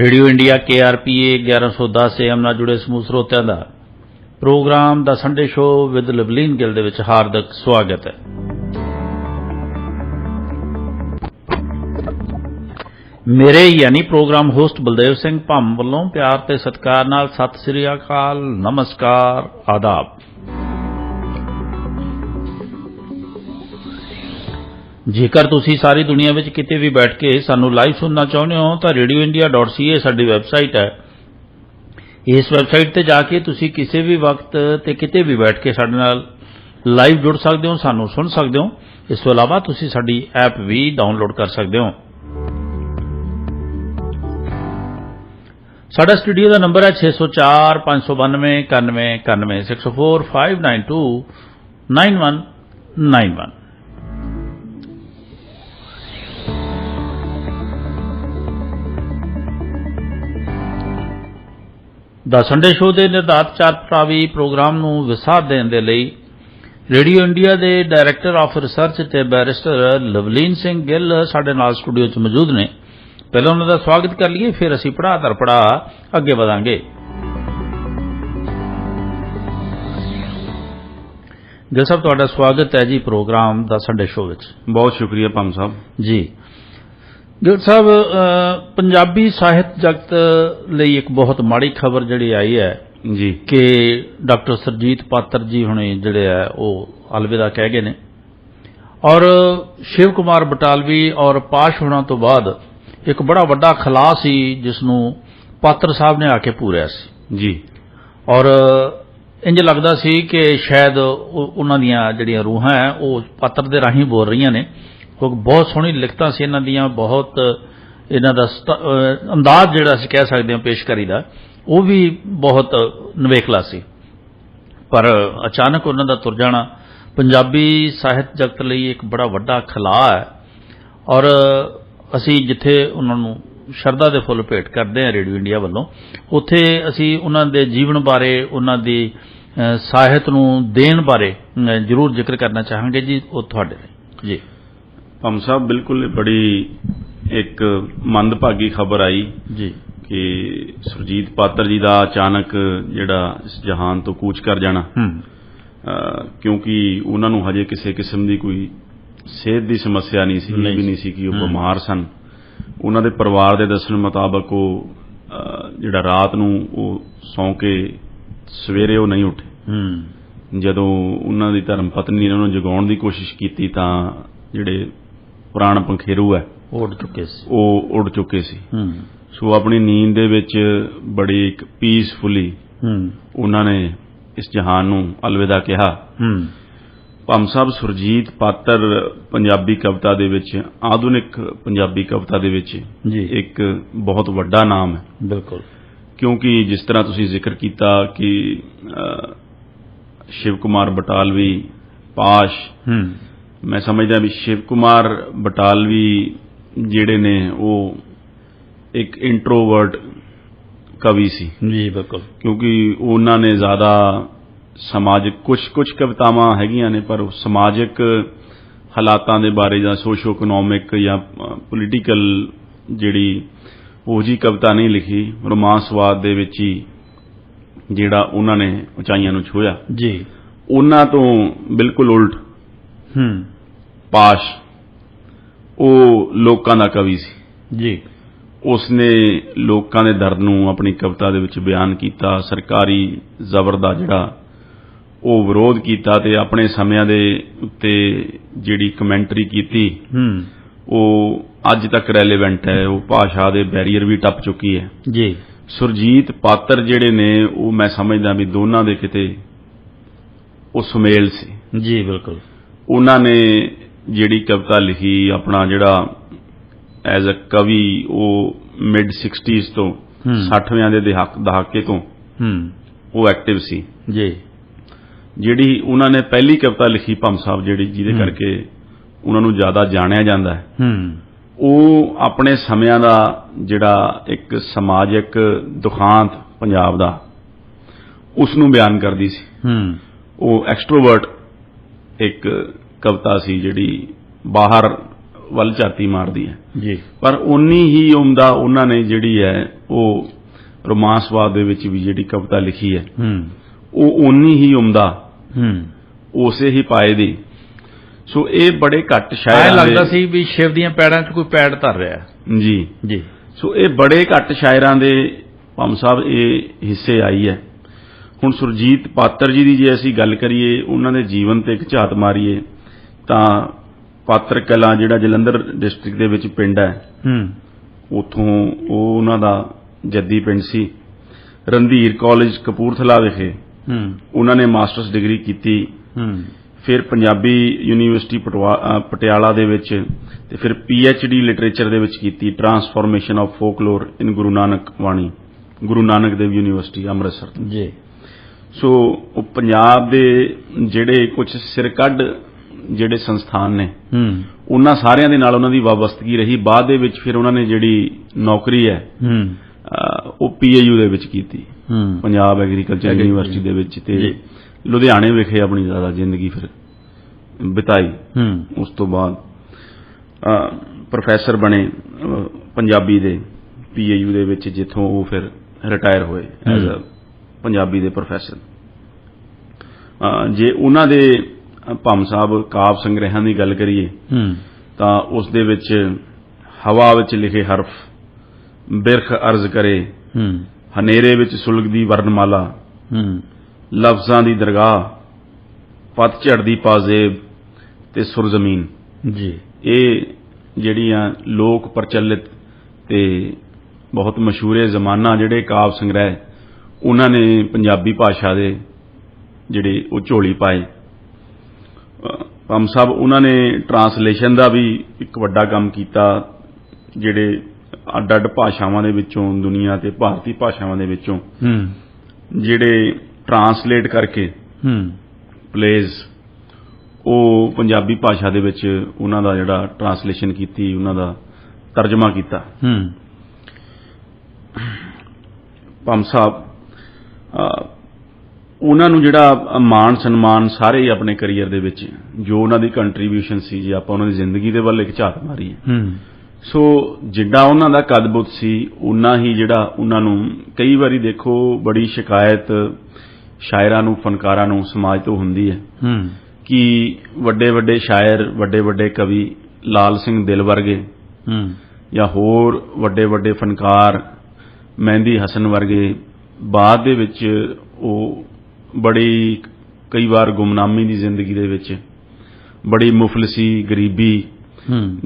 Radio India ਕੇਆਰਪੀਏ 1110 am ਨਾਲ ਜੁੜੇ ਸਮੂਹ ਸਰੋਤਿਆਂ ਦਾ programme the Sunday show with Lovleen Gill ਦੇ ਵਿੱਚ ਹਾਰਦਿਕ ਸਵਾਗਤ ਹੈ। ਮੇਰੇ ਯਾਨੀ ਪ੍ਰੋਗਰਾਮ ਹੋਸਟ ਬਲਦੇਵ ਸਿੰਘ ਭੰਮ ਵੱਲੋਂ ਪਿਆਰ ਤੇ ਸਤਿਕਾਰ ਨਾਲ ਸਤਿ ਸ੍ਰੀ ਅਕਾਲ, ਨਮਸਕਾਰ, ਆਦਾਬ। ਜੇਕਰ ਤੁਸੀਂ ਸਾਰੀ ਦੁਨੀਆ ਵਿੱਚ ਕਿਤੇ ਵੀ ਬੈਠ ਕੇ ਸਾਨੂੰ ਲਾਈਵ ਸੁਣਨਾ ਚਾਹੁੰਦੇ ਹੋ ਤਾਂ radioindia.ca ਸਾਡੀ ਵੈਬਸਾਈਟ ਹੈ ਇਸ ਵੈਬਸਾਈਟ ਤੇ ਜਾ ਕੇ ਤੁਸੀਂ ਕਿਸੇ ਵੀ ਵਕਤ ਤੇ ਕਿਤੇ ਵੀ ਬੈਠ ਕੇ ਸਾਡੇ ਨਾਲ ਲਾਈਵ ਜੁੜ ਸਕਦੇ ਹੋ ਸਾਨੂੰ ਸੁਣ ਸਕਦੇ ਹੋ ਇਸ ਤੋਂ ਇਲਾਵਾ ਤੁਸੀਂ ਸਾਡੀ ਐਪ ਵੀ ਡਾਊਨਲੋਡ ਕਰ ਸਕਦੇ ਹੋ ਸਾਡਾ ਸਟੂਡੀਓ ਦਾ ਨੰਬਰ ਹੈ 604 592 91 91 604 592 9191 ਦਾ ਸੰਡੇ ਸ਼ੋਅ ਦੇ ਨਿਰਧਾਰਤ ਚਾਰ ਪ੍ਰਾਵੀ ਪ੍ਰੋਗਰਾਮ ਨੂੰ ਵਿਸਾਰ ਦੇਣ ਦੇ ਲਈ ਰੇਡੀਓ ਇੰਡੀਆ ਦੇ ਡਾਇਰੈਕਟਰ ਆਫ ਰਿਸਰਚ ਤੇ ਬੈਰਿਸਟਰ ਲਵਲੀਨ ਸਿੰਘ ਗਿੱਲ ਸਾਡੇ ਨਾਲ ਸਟੂਡੀਓ 'ਚ ਮੌਜੂਦ ਨੇ। ਪਹਿਲਾਂ ਉਹਨਾਂ ਦਾ ਸਵਾਗਤ ਕਰ ਲਈਏ ਫਿਰ ਅਸੀਂ ਪੜਾ ਦਰ ਪੜਾ ਅੱਗੇ ਵਧਾਂਗੇ। ਗਿੱਲ ਸਾਹਿਬ ਤੁਹਾਡਾ ਸਵਾਗਤ ਹੈ ਜੀ ਪ੍ਰੋਗਰਾਮ ਦਾ ਸੰਡੇ ਸ਼ੋਅ ਵਿੱਚ। ਬਹੁਤ ਸ਼ੁਕਰੀਆ ਪੰਮ ਸਾਹਿਬ। ਜੀ। ਗਿਲ ਸਾਹਿਬ ਪੰਜਾਬੀ ਸਾਹਿਤ ਜਗਤ ਲਈ ਇੱਕ ਬਹੁਤ ਮਾੜੀ ਖਬਰ ਜਿਹੜੀ ਆਈ ਹੈ ਜੀ। ਕਿ ਡਾਕਟਰ ਸਰਜੀਤ ਪਾਤਰ ਜੀ ਹੁਣੇ ਜਿਹੜੇ ਆ ਉਹ ਅਲਵਿਦਾ ਕਹਿ ਗਏ ਨੇ। ਔਰ ਸ਼ਿਵ ਕੁਮਾਰ ਬਟਾਲਵੀ ਔਰ ਪਾਸ਼ ਹੋਣਾ ਤੋਂ ਬਾਅਦ ਇੱਕ ਬੜਾ ਵੱਡਾ ਖਲਾ ਸੀ ਜਿਸ ਨੂੰ ਪਾਤਰ ਸਾਹਿਬ ਨੇ ਆ ਕੇ ਪੂਰਿਆ ਸੀ। ਜੀ। ਔਰ ਇੰਜ ਲੱਗਦਾ ਸੀ ਕਿ ਸ਼ਾਇਦ ਉਹ- ਉਹਨਾਂ ਦੀਆਂ ਜਿਹੜੀਆਂ ਰੂਹਾਂ ਹੈ ਉਹ ਪਾਤਰ ਦੇ ਰਾਹੀਂ ਬੋਲ ਰਹੀਆਂ ਨੇ। ਕਿਉਂਕਿ ਬਹੁਤ ਸੋਹਣੀ ਲਿਖਤਾਂ ਸੀ ਇਹਨਾਂ ਦੀਆਂ, ਬਹੁਤ ਇਹਨਾਂ ਦਾ ਅੰਦਾਜ਼ ਜਿਹੜਾ ਅਸੀਂ ਕਹਿ ਸਕਦੇ ਹਾਂ ਪੇਸ਼ਕਾਰੀ ਦਾ, ਉਹ ਵੀ ਬਹੁਤ ਨਵੇਕਲਾ ਸੀ। ਪਰ ਅਚਾਨਕ ਉਹਨਾਂ ਦਾ ਤੁਰ ਜਾਣਾ, ਪੰਜਾਬੀ ਸਾਹਿਤ ਜਗਤ ਲਈ ਇੱਕ ਬੜਾ ਵੱਡਾ ਖਲਾ ਹੈ। ਔਰ ਅਸੀਂ ਜਿੱਥੇ ਉਹਨਾਂ ਨੂੰ ਸ਼ਰਧਾ ਦੇ ਫੁੱਲ ਭੇਟ ਕਰਦੇ ਹਾਂ ਰੇਡੀਓ ਇੰਡੀਆ ਵੱਲੋਂ, ਉੱਥੇ ਅਸੀਂ ਉਹਨਾਂ ਦੇ ਜੀਵਨ ਬਾਰੇ, ਉਹਨਾਂ ਦੀ ਸਾਹਿਤ ਨੂੰ ਦੇਣ ਬਾਰੇ ਜ਼ਰੂਰ ਜ਼ਿਕਰ ਕਰਨਾ ਚਾਹਾਂਗੇ ਜੀ, ਉਹ ਤੁਹਾਡੇ ਲਈ। ਜੀ। ਪੰਮ ਸਾਹਿਬ ਬਿਲਕੁਲ ਬੜੀ ਇੱਕ ਮੰਦਭਾਗੀ ਖਬਰ ਆਈ ਜੀ। ਕਿ ਸੁਰਜੀਤ ਪਾਤਰ ਜੀ ਦਾ ਅਚਾਨਕ ਜਿਹੜਾ ਇਸ ਜਹਾਨ ਤੋਂ ਕੂਚ ਕਰ ਜਾਣਾ। ਕਿਉਂਕਿ ਉਹਨਾਂ ਨੂੰ ਹਜੇ ਕਿਸੇ ਕਿਸਮ ਦੀ ਕੋਈ ਸਿਹਤ ਦੀ ਸਮੱਸਿਆ ਨਹੀਂ ਸੀ ਇਹ ਵੀ। ਨਹੀਂ ਸੀ। ਕਿ ਉਹ। ਬਿਮਾਰ ਸਨ। ਉਹਨਾਂ ਦੇ ਪਰਿਵਾਰ ਦੇ ਦੱਸਣ ਮੁਤਾਬਕ ਉਹ ਜਿਹੜਾ ਰਾਤ ਨੂੰ ਉਹ ਸੌਂ ਕੇ ਸਵੇਰੇ ਉਹ ਨਹੀਂ ਉੱਠੇ। ਜਦੋਂ ਉਹਨਾਂ ਦੀ ਧਰਮ ਪਤਨੀ ਨੇ ਉਹਨਾਂ ਨੂੰ ਜਗਾਉਣ ਦੀ ਕੋਸ਼ਿਸ਼ ਕੀਤੀ ਤਾਂ ਜਿਹੜੇ ਪ੍ਰਾਣ ਪੰਖੇਰੂ ਹੈ। ਉੱਡ ਚੁੱਕੇ ਸੀ। ਉਹ ਉੱਡ ਚੁੱਕੇ ਸੀ। ਹੂੰ। ਸੋ ਆਪਣੀ ਨੀਂਦ ਦੇ ਵਿੱਚ ਬੜੀ ਇੱਕ ਪੀਸਫੁਲੀ ਹੂੰ। ਉਹਨਾਂ ਨੇ ਇਸ ਜਹਾਨ ਨੂੰ ਅਲਵਿਦਾ ਕਿਹਾ। ਹੂੰ। ਭੰਮ ਸਾਹਿਬ ਸੁਰਜੀਤ ਪਾਤਰ ਪੰਜਾਬੀ ਕਵਿਤਾ ਦੇ ਵਿੱਚ ਆਧੁਨਿਕ ਪੰਜਾਬੀ ਕਵਿਤਾ ਦੇ ਵਿੱਚ ਜੀ। ਇੱਕ ਬਹੁਤ ਵੱਡਾ ਨਾਮ ਹੈ। ਬਿਲਕੁਲ। ਕਿਉਂਕਿ ਜਿਸ ਤਰ੍ਹਾਂ ਤੁਸੀਂ ਜ਼ਿਕਰ ਕੀਤਾ ਕਿ ਸ਼ਿਵ ਕੁਮਾਰ ਬਟਾਲਵੀ ਪਾਸ਼ ਹੂੰ। ਮੈਂ ਸਮਝਦਾ ਵੀ ਸ਼ਿਵ ਕੁਮਾਰ ਬਟਾਲਵੀ ਜਿਹੜੇ ਨੇ ਉਹ ਇੱਕ ਇੰਟਰੋਵਰਟ ਕਵੀ ਸੀ। ਜੀ ਬਿਲਕੁਲ। ਕਿਉਂਕਿ ਉਹਨਾਂ ਨੇ ਜ਼ਿਆਦਾ ਸਮਾਜਿਕ ਕੁਝ ਕੁਝ ਕਵਿਤਾਵਾਂ ਹੈਗੀਆਂ ਨੇ ਪਰ ਉਹ ਸਮਾਜਿਕ ਹਾਲਾਤਾਂ ਦੇ ਬਾਰੇ ਜਾਂ ਸੋਸ਼ੋ ਇਕਨੋਮਿਕ ਜਾਂ ਪੋਲੀਟੀਕਲ ਜਿਹੜੀ ਉਹ ਜੀ ਕਵਿਤਾ ਨਹੀਂ ਲਿਖੀ ਰੋਮਾਂਸਵਾਦ ਦੇ ਵਿੱਚ ਹੀ ਜਿਹੜਾ ਉਹਨਾਂ ਨੇ ਉਚਾਈਆਂ ਨੂੰ ਛੂਹਿਆ। ਜੀ। ਉਹਨਾਂ ਤੋਂ ਬਿਲਕੁਲ ਉਲਟ ਹੂੰ। ਪਾਸ਼। ਉਹ ਲੋਕਾਂ ਦਾ ਕਵੀ ਸੀ। ਜੀ। ਉਸਨੇ ਲੋਕਾਂ ਦੇ ਦਰਦ ਨੂੰ ਆਪਣੀ ਕਵਿਤਾ ਦੇ ਵਿੱਚ ਬਿਆਨ ਕੀਤਾ ਸਰਕਾਰੀ ਜ਼ਬਰ ਦਾ ਜਿਹੜਾ ਉਹ ਵਿਰੋਧ ਕੀਤਾ ਤੇ ਆਪਣੇ ਸਮਿਆਂ ਦੇ ਉੱਤੇ ਜਿਹੜੀ ਕਮੈਂਟਰੀ ਕੀਤੀ ਹੂੰ। ਉਹ ਅੱਜ ਤੱਕ ਰੈਲੇਵੈਂਟ ਹੈ। ਉਹ ਭਾਸ਼ਾ ਦੇ ਬੈਰੀਅਰ ਵੀ ਟੱਪ ਚੁੱਕੀ ਹੈ। ਜੀ। ਸੁਰਜੀਤ ਪਾਤਰ ਜਿਹੜੇ ਨੇ ਉਹ ਮੈਂ ਸਮਝਦਾ ਵੀ ਦੋਨਾਂ ਦੇ ਕਿਤੇ ਉਹ ਸੁਮੇਲ ਸੀ। ਜੀ ਬਿਲਕੁਲ। ਉਹਨਾਂ ਨੇ ਜਿਹੜੀ ਕਵਿਤਾ ਲਿਖੀ ਆਪਣਾ ਜਿਹੜਾ ਐਜ਼ ਅ ਕਵੀ ਉਹ ਮਿਡ 60s ਤੋਂ ਹੂੰ। 60ਵਿਆਂ ਦੇ ਦਹਾਕ- ਤੋਂ ਹੂੰ। ਉਹ ਐਕਟਿਵ ਸੀ। ਜੀ। ਜਿਹੜੀ ਉਹਨਾਂ ਨੇ ਪਹਿਲੀ ਕਵਿਤਾ ਲਿਖੀ ਭੰਮ ਸਾਹਿਬ ਜਿਹੜੀ ਜਿਹਦੇ। ਕਰਕੇ ਉਹਨਾਂ ਨੂੰ ਜ਼ਿਆਦਾ ਜਾਣਿਆ ਜਾਂਦਾ ਹੈ। ਹੂੰ। ਉਹ ਆਪਣੇ ਸਮਿਆਂ ਦਾ ਜਿਹੜਾ ਇੱਕ ਸਮਾਜਿਕ ਦੁਖਾਂਤ ਪੰਜਾਬ ਦਾ ਉਸ ਨੂੰ ਬਿਆਨ ਕਰਦੀ ਸੀ। ਹੂੰ। ਉਹ ਐਕਸਟਰੋਵਰਟ ਇੱਕ ਕਵਿਤਾ ਸੀ ਜਿਹੜੀ ਬਾਹਰ ਵੱਲ ਝਾਤੀ ਮਾਰਦੀ ਹੈ। ਜੀ। ਪਰ ਉਨੀ ਹੀ ਉਮਦਾ ਉਹਨਾਂ ਨੇ ਜਿਹੜੀ ਹੈ ਉਹ ਰੋਮਾਂਸਵਾਦ ਦੇ ਵਿੱਚ ਵੀ ਜਿਹੜੀ ਕਵਿਤਾ ਲਿਖੀ ਹੈ ਹੂੰ। ਉਹ ਉਨੀ ਹੀ ਉਮਦਾ ਹੂੰ। ਉਸੇ ਹੀ ਪਾਏ ਦੀ। ਸੋ ਇਹ ਬੜੇ ਘੱਟ ਸ਼ਾਇਰਾਂ ਲੱਗਦਾ ਸੀ ਵੀ ਸ਼ਿਵ ਦੀਆਂ ਪੈੜਾਂ 'ਚ ਕੋਈ ਪੈੜ ਧਰ ਰਿਹਾ। ਜੀ। ਜੀ। ਸੋ ਇਹ ਬੜੇ ਘੱਟ ਸ਼ਾਇਰਾਂ ਦੇ ਪੰਮ ਸਾਹਿਬ ਇਹ ਹਿੱਸੇ ਆਈ ਹੈ। ਹੁਣ ਸੁਰਜੀਤ ਪਾਤਰ ਜੀ ਦੀ ਜੇ ਅਸੀਂ ਗੱਲ ਕਰੀਏ ਉਹਨਾਂ ਦੇ ਜੀਵਨ ਤੇ ਇੱਕ ਝਾਤ ਮਾਰੀਏ ਤਾਂ ਪਾਤਰ ਕਲਾਂ ਜਿਹੜਾ ਜਲੰਧਰ ਡਿਸਟ੍ਰਿਕਟ ਦੇ ਵਿੱਚ ਪਿੰਡ ਹੈ ਹੂੰ। ਉਥੋਂ ਉਹ ਉਹਨਾਂ ਦਾ ਜੱਦੀ ਪਿੰਡ ਸੀ। ਰੰਧੀਰ ਕਾਲਜ ਕਪੂਰਥਲਾ ਵਿਖੇ ਹੂੰ। ਉਹਨਾਂ ਨੇ ਮਾਸਟਰਸ ਡਿਗਰੀ ਕੀਤੀ। ਹੂੰ। ਫਿਰ ਪੰਜਾਬੀ ਯੂਨੀਵਰਸਿਟੀ ਪਟਿਆਲਾ ਦੇ ਵਿੱਚ ਤੇ ਫਿਰ ਡੀ ਲਿਟਰੇਚਰ ਦੇ ਵਿੱਚ ਕੀਤੀ transformation of folklore in Guru Nanak Bani Guru Nanak Dev university Amritsar. ਜੀ। ਸੋ ਉਹ ਪੰਜਾਬ ਦੇ ਜਿਹੜੇ ਕੁਝ ਸਿਰਕੱਢ ਜਿਹੜੇ ਸੰਸਥਾਨ ਨੇ ਹੂੰ। ਉਹਨਾਂ ਸਾਰਿਆਂ ਦੇ ਨਾਲ ਉਹਨਾਂ ਦੀ ਵਾਬਸਤਗੀ ਰਹੀ। ਬਾਅਦ ਦੇ ਵਿੱਚ ਫਿਰ ਉਹਨਾਂ ਨੇ ਜਿਹੜੀ ਨੌਕਰੀ ਹੈ ਹੂੰ। ਉਹ ਪੀਏਯੂ ਦੇ ਵਿੱਚ ਕੀਤੀ। ਹੂੰ। ਪੰਜਾਬ ਐਗਰੀਕਲਚਰ ਯੂਨੀਵਰਸਿਟੀ ਦੇ ਵਿੱਚ ਤੇ। ਲੁਧਿਆਣੇ ਵਿਖੇ ਆਪਣੀ ਜ਼ਿਆਦਾ ਜ਼ਿੰਦਗੀ ਫਿਰ ਬਿਤਾਈ। ਹੂੰ। ਉਸ ਤੋਂ ਬਾਅਦ ਪ੍ਰੋਫੈਸਰ ਬਣੇ ਪੰਜਾਬੀ ਦੇ ਪੀਏਯੂ ਦੇ ਵਿੱਚ ਜਿੱਥੋਂ ਉਹ ਫਿਰ ਰਿਟਾਇਰ ਹੋਏ ਐਜ਼ ਅ। ਪੰਜਾਬੀ ਦੇ ਪ੍ਰੋਫੈਸਰ ਜੇ ਉਹਨਾਂ ਦੇ ਭੰਮ ਸਾਹਿਬ ਕਾਵ ਸੰਗ੍ਰਹਿਾਂ ਦੀ ਗੱਲ ਕਰੀਏ ਹੂੰ। ਤਾਂ ਉਸ ਦੇ ਵਿੱਚ ਹਵਾ ਵਿੱਚ ਲਿਖੇ ਹਰਫ ਬਿਰਖ ਅਰਜ਼ ਕਰੇ ਹੂੰ। ਹਨੇਰੇ ਵਿੱਚ ਸੁਲਗਦੀ ਵਰਨਮਾਲਾ ਹੂੰ। ਲਫ਼ਜ਼ਾਂ ਦੀ ਦਰਗਾਹ ਪਤਝੜ ਦੀ ਪਾਜ਼ੇਬ ਤੇ ਸੁਰਜ਼ਮੀਨ। ਜੀ। ਇਹ ਜਿਹੜੀਆਂ ਲੋਕ ਪ੍ਰਚਲਿਤ ਤੇ ਬਹੁਤ ਮਸ਼ਹੂਰੇ ਜ਼ਮਾਨਾ ਜਿਹੜੇ ਕਾਵ ਸੰਗ੍ਰਹਿ ਉਹਨਾਂ ਨੇ ਪੰਜਾਬੀ ਭਾਸ਼ਾ ਦੇ ਜਿਹੜੇ ਉਹ ਝੋਲੀ ਪਾਏ। ਪੰਮ ਸਾਹਿਬ ਉਹਨਾਂ ਨੇ ਟਰਾਂਸਲੇਸ਼ਨ ਦਾ ਵੀ ਇੱਕ ਵੱਡਾ ਕੰਮ ਕੀਤਾ ਜਿਹੜੇ ਅੱਡ ਅੱਡ ਭਾਸ਼ਾਵਾਂ ਦੇ ਵਿੱਚੋਂ ਦੁਨੀਆ ਤੇ ਭਾਰਤੀ ਭਾਸ਼ਾਵਾਂ ਦੇ ਵਿੱਚੋਂ। ਹੂੰ। ਜਿਹੜੇ ਟਰਾਂਸਲੇਟ ਕਰਕੇ ਹੂੰ। ਪਲੇਜ਼ ਉਹ ਪੰਜਾਬੀ ਭਾਸ਼ਾ ਦੇ ਵਿੱਚ ਉਹਨਾਂ ਦਾ ਜਿਹੜਾ ਟਰਾਂਸਲੇਸ਼ਨ ਕੀਤੀ ਉਹਨਾਂ ਦਾ ਤਰਜਮਾ ਕੀਤਾ। ਹੂੰ। ਪੰਮ ਸਾਹਿਬ ਉਹਨਾਂ ਨੂੰ ਜਿਹੜਾ ਮਾਣ ਸਨਮਾਨ ਸਾਰੇ ਹੀ ਆਪਣੇ ਕੈਰੀਅਰ ਦੇ ਵਿੱਚ ਜੋ ਉਹਨਾਂ ਦੀ ਕੰਟਰੀਬਿਊਸ਼ਨ ਸੀ ਜੇ ਆਪਾਂ ਉਹਨਾਂ ਦੀ ਜ਼ਿੰਦਗੀ ਦੇ ਵੱਲ ਇੱਕ ਝਾਤ ਮਾਰੀਏ। ਹੂੰ। ਸੋ ਜਿੱਡਾ ਉਹਨਾਂ ਦਾ ਕਦਬੁੱਤ ਸੀ ਉਨਾ ਹੀ ਜਿਹੜਾ ਉਹਨਾਂ ਨੂੰ ਕਈ ਵਾਰੀ ਦੇਖੋ ਬੜੀ ਸ਼ਿਕਾਇਤ ਸ਼ਾਇਰਾਂ ਨੂੰ ਫਨਕਾਰਾਂ ਨੂੰ ਸਮਾਜ ਤੋਂ ਹੁੰਦੀ ਹੈ। ਹੂੰ। ਕਿ ਵੱਡੇ ਵੱਡੇ ਸ਼ਾਇਰ ਵੱਡੇ ਵੱਡੇ ਕਵੀ ਲਾਲ ਸਿੰਘ ਦਿਲ ਵਰਗੇ ਹੂੰ। ਜਾਂ ਹੋਰ ਵੱਡੇ ਵੱਡੇ ਫਨਕਾਰ ਮਹਿੰਦੀ ਹਸਨ ਵਰਗੇ ਬਾਅਦ ਦੇ ਵਿੱਚ ਉਹ ਬੜੀ ਕਈ ਵਾਰ ਗੁੰਮਨਾਮੀ ਦੀ ਜ਼ਿੰਦਗੀ ਦੇ ਵਿੱਚ ਬੜੀ ਮੁਫਲਸੀ ਗਰੀਬੀ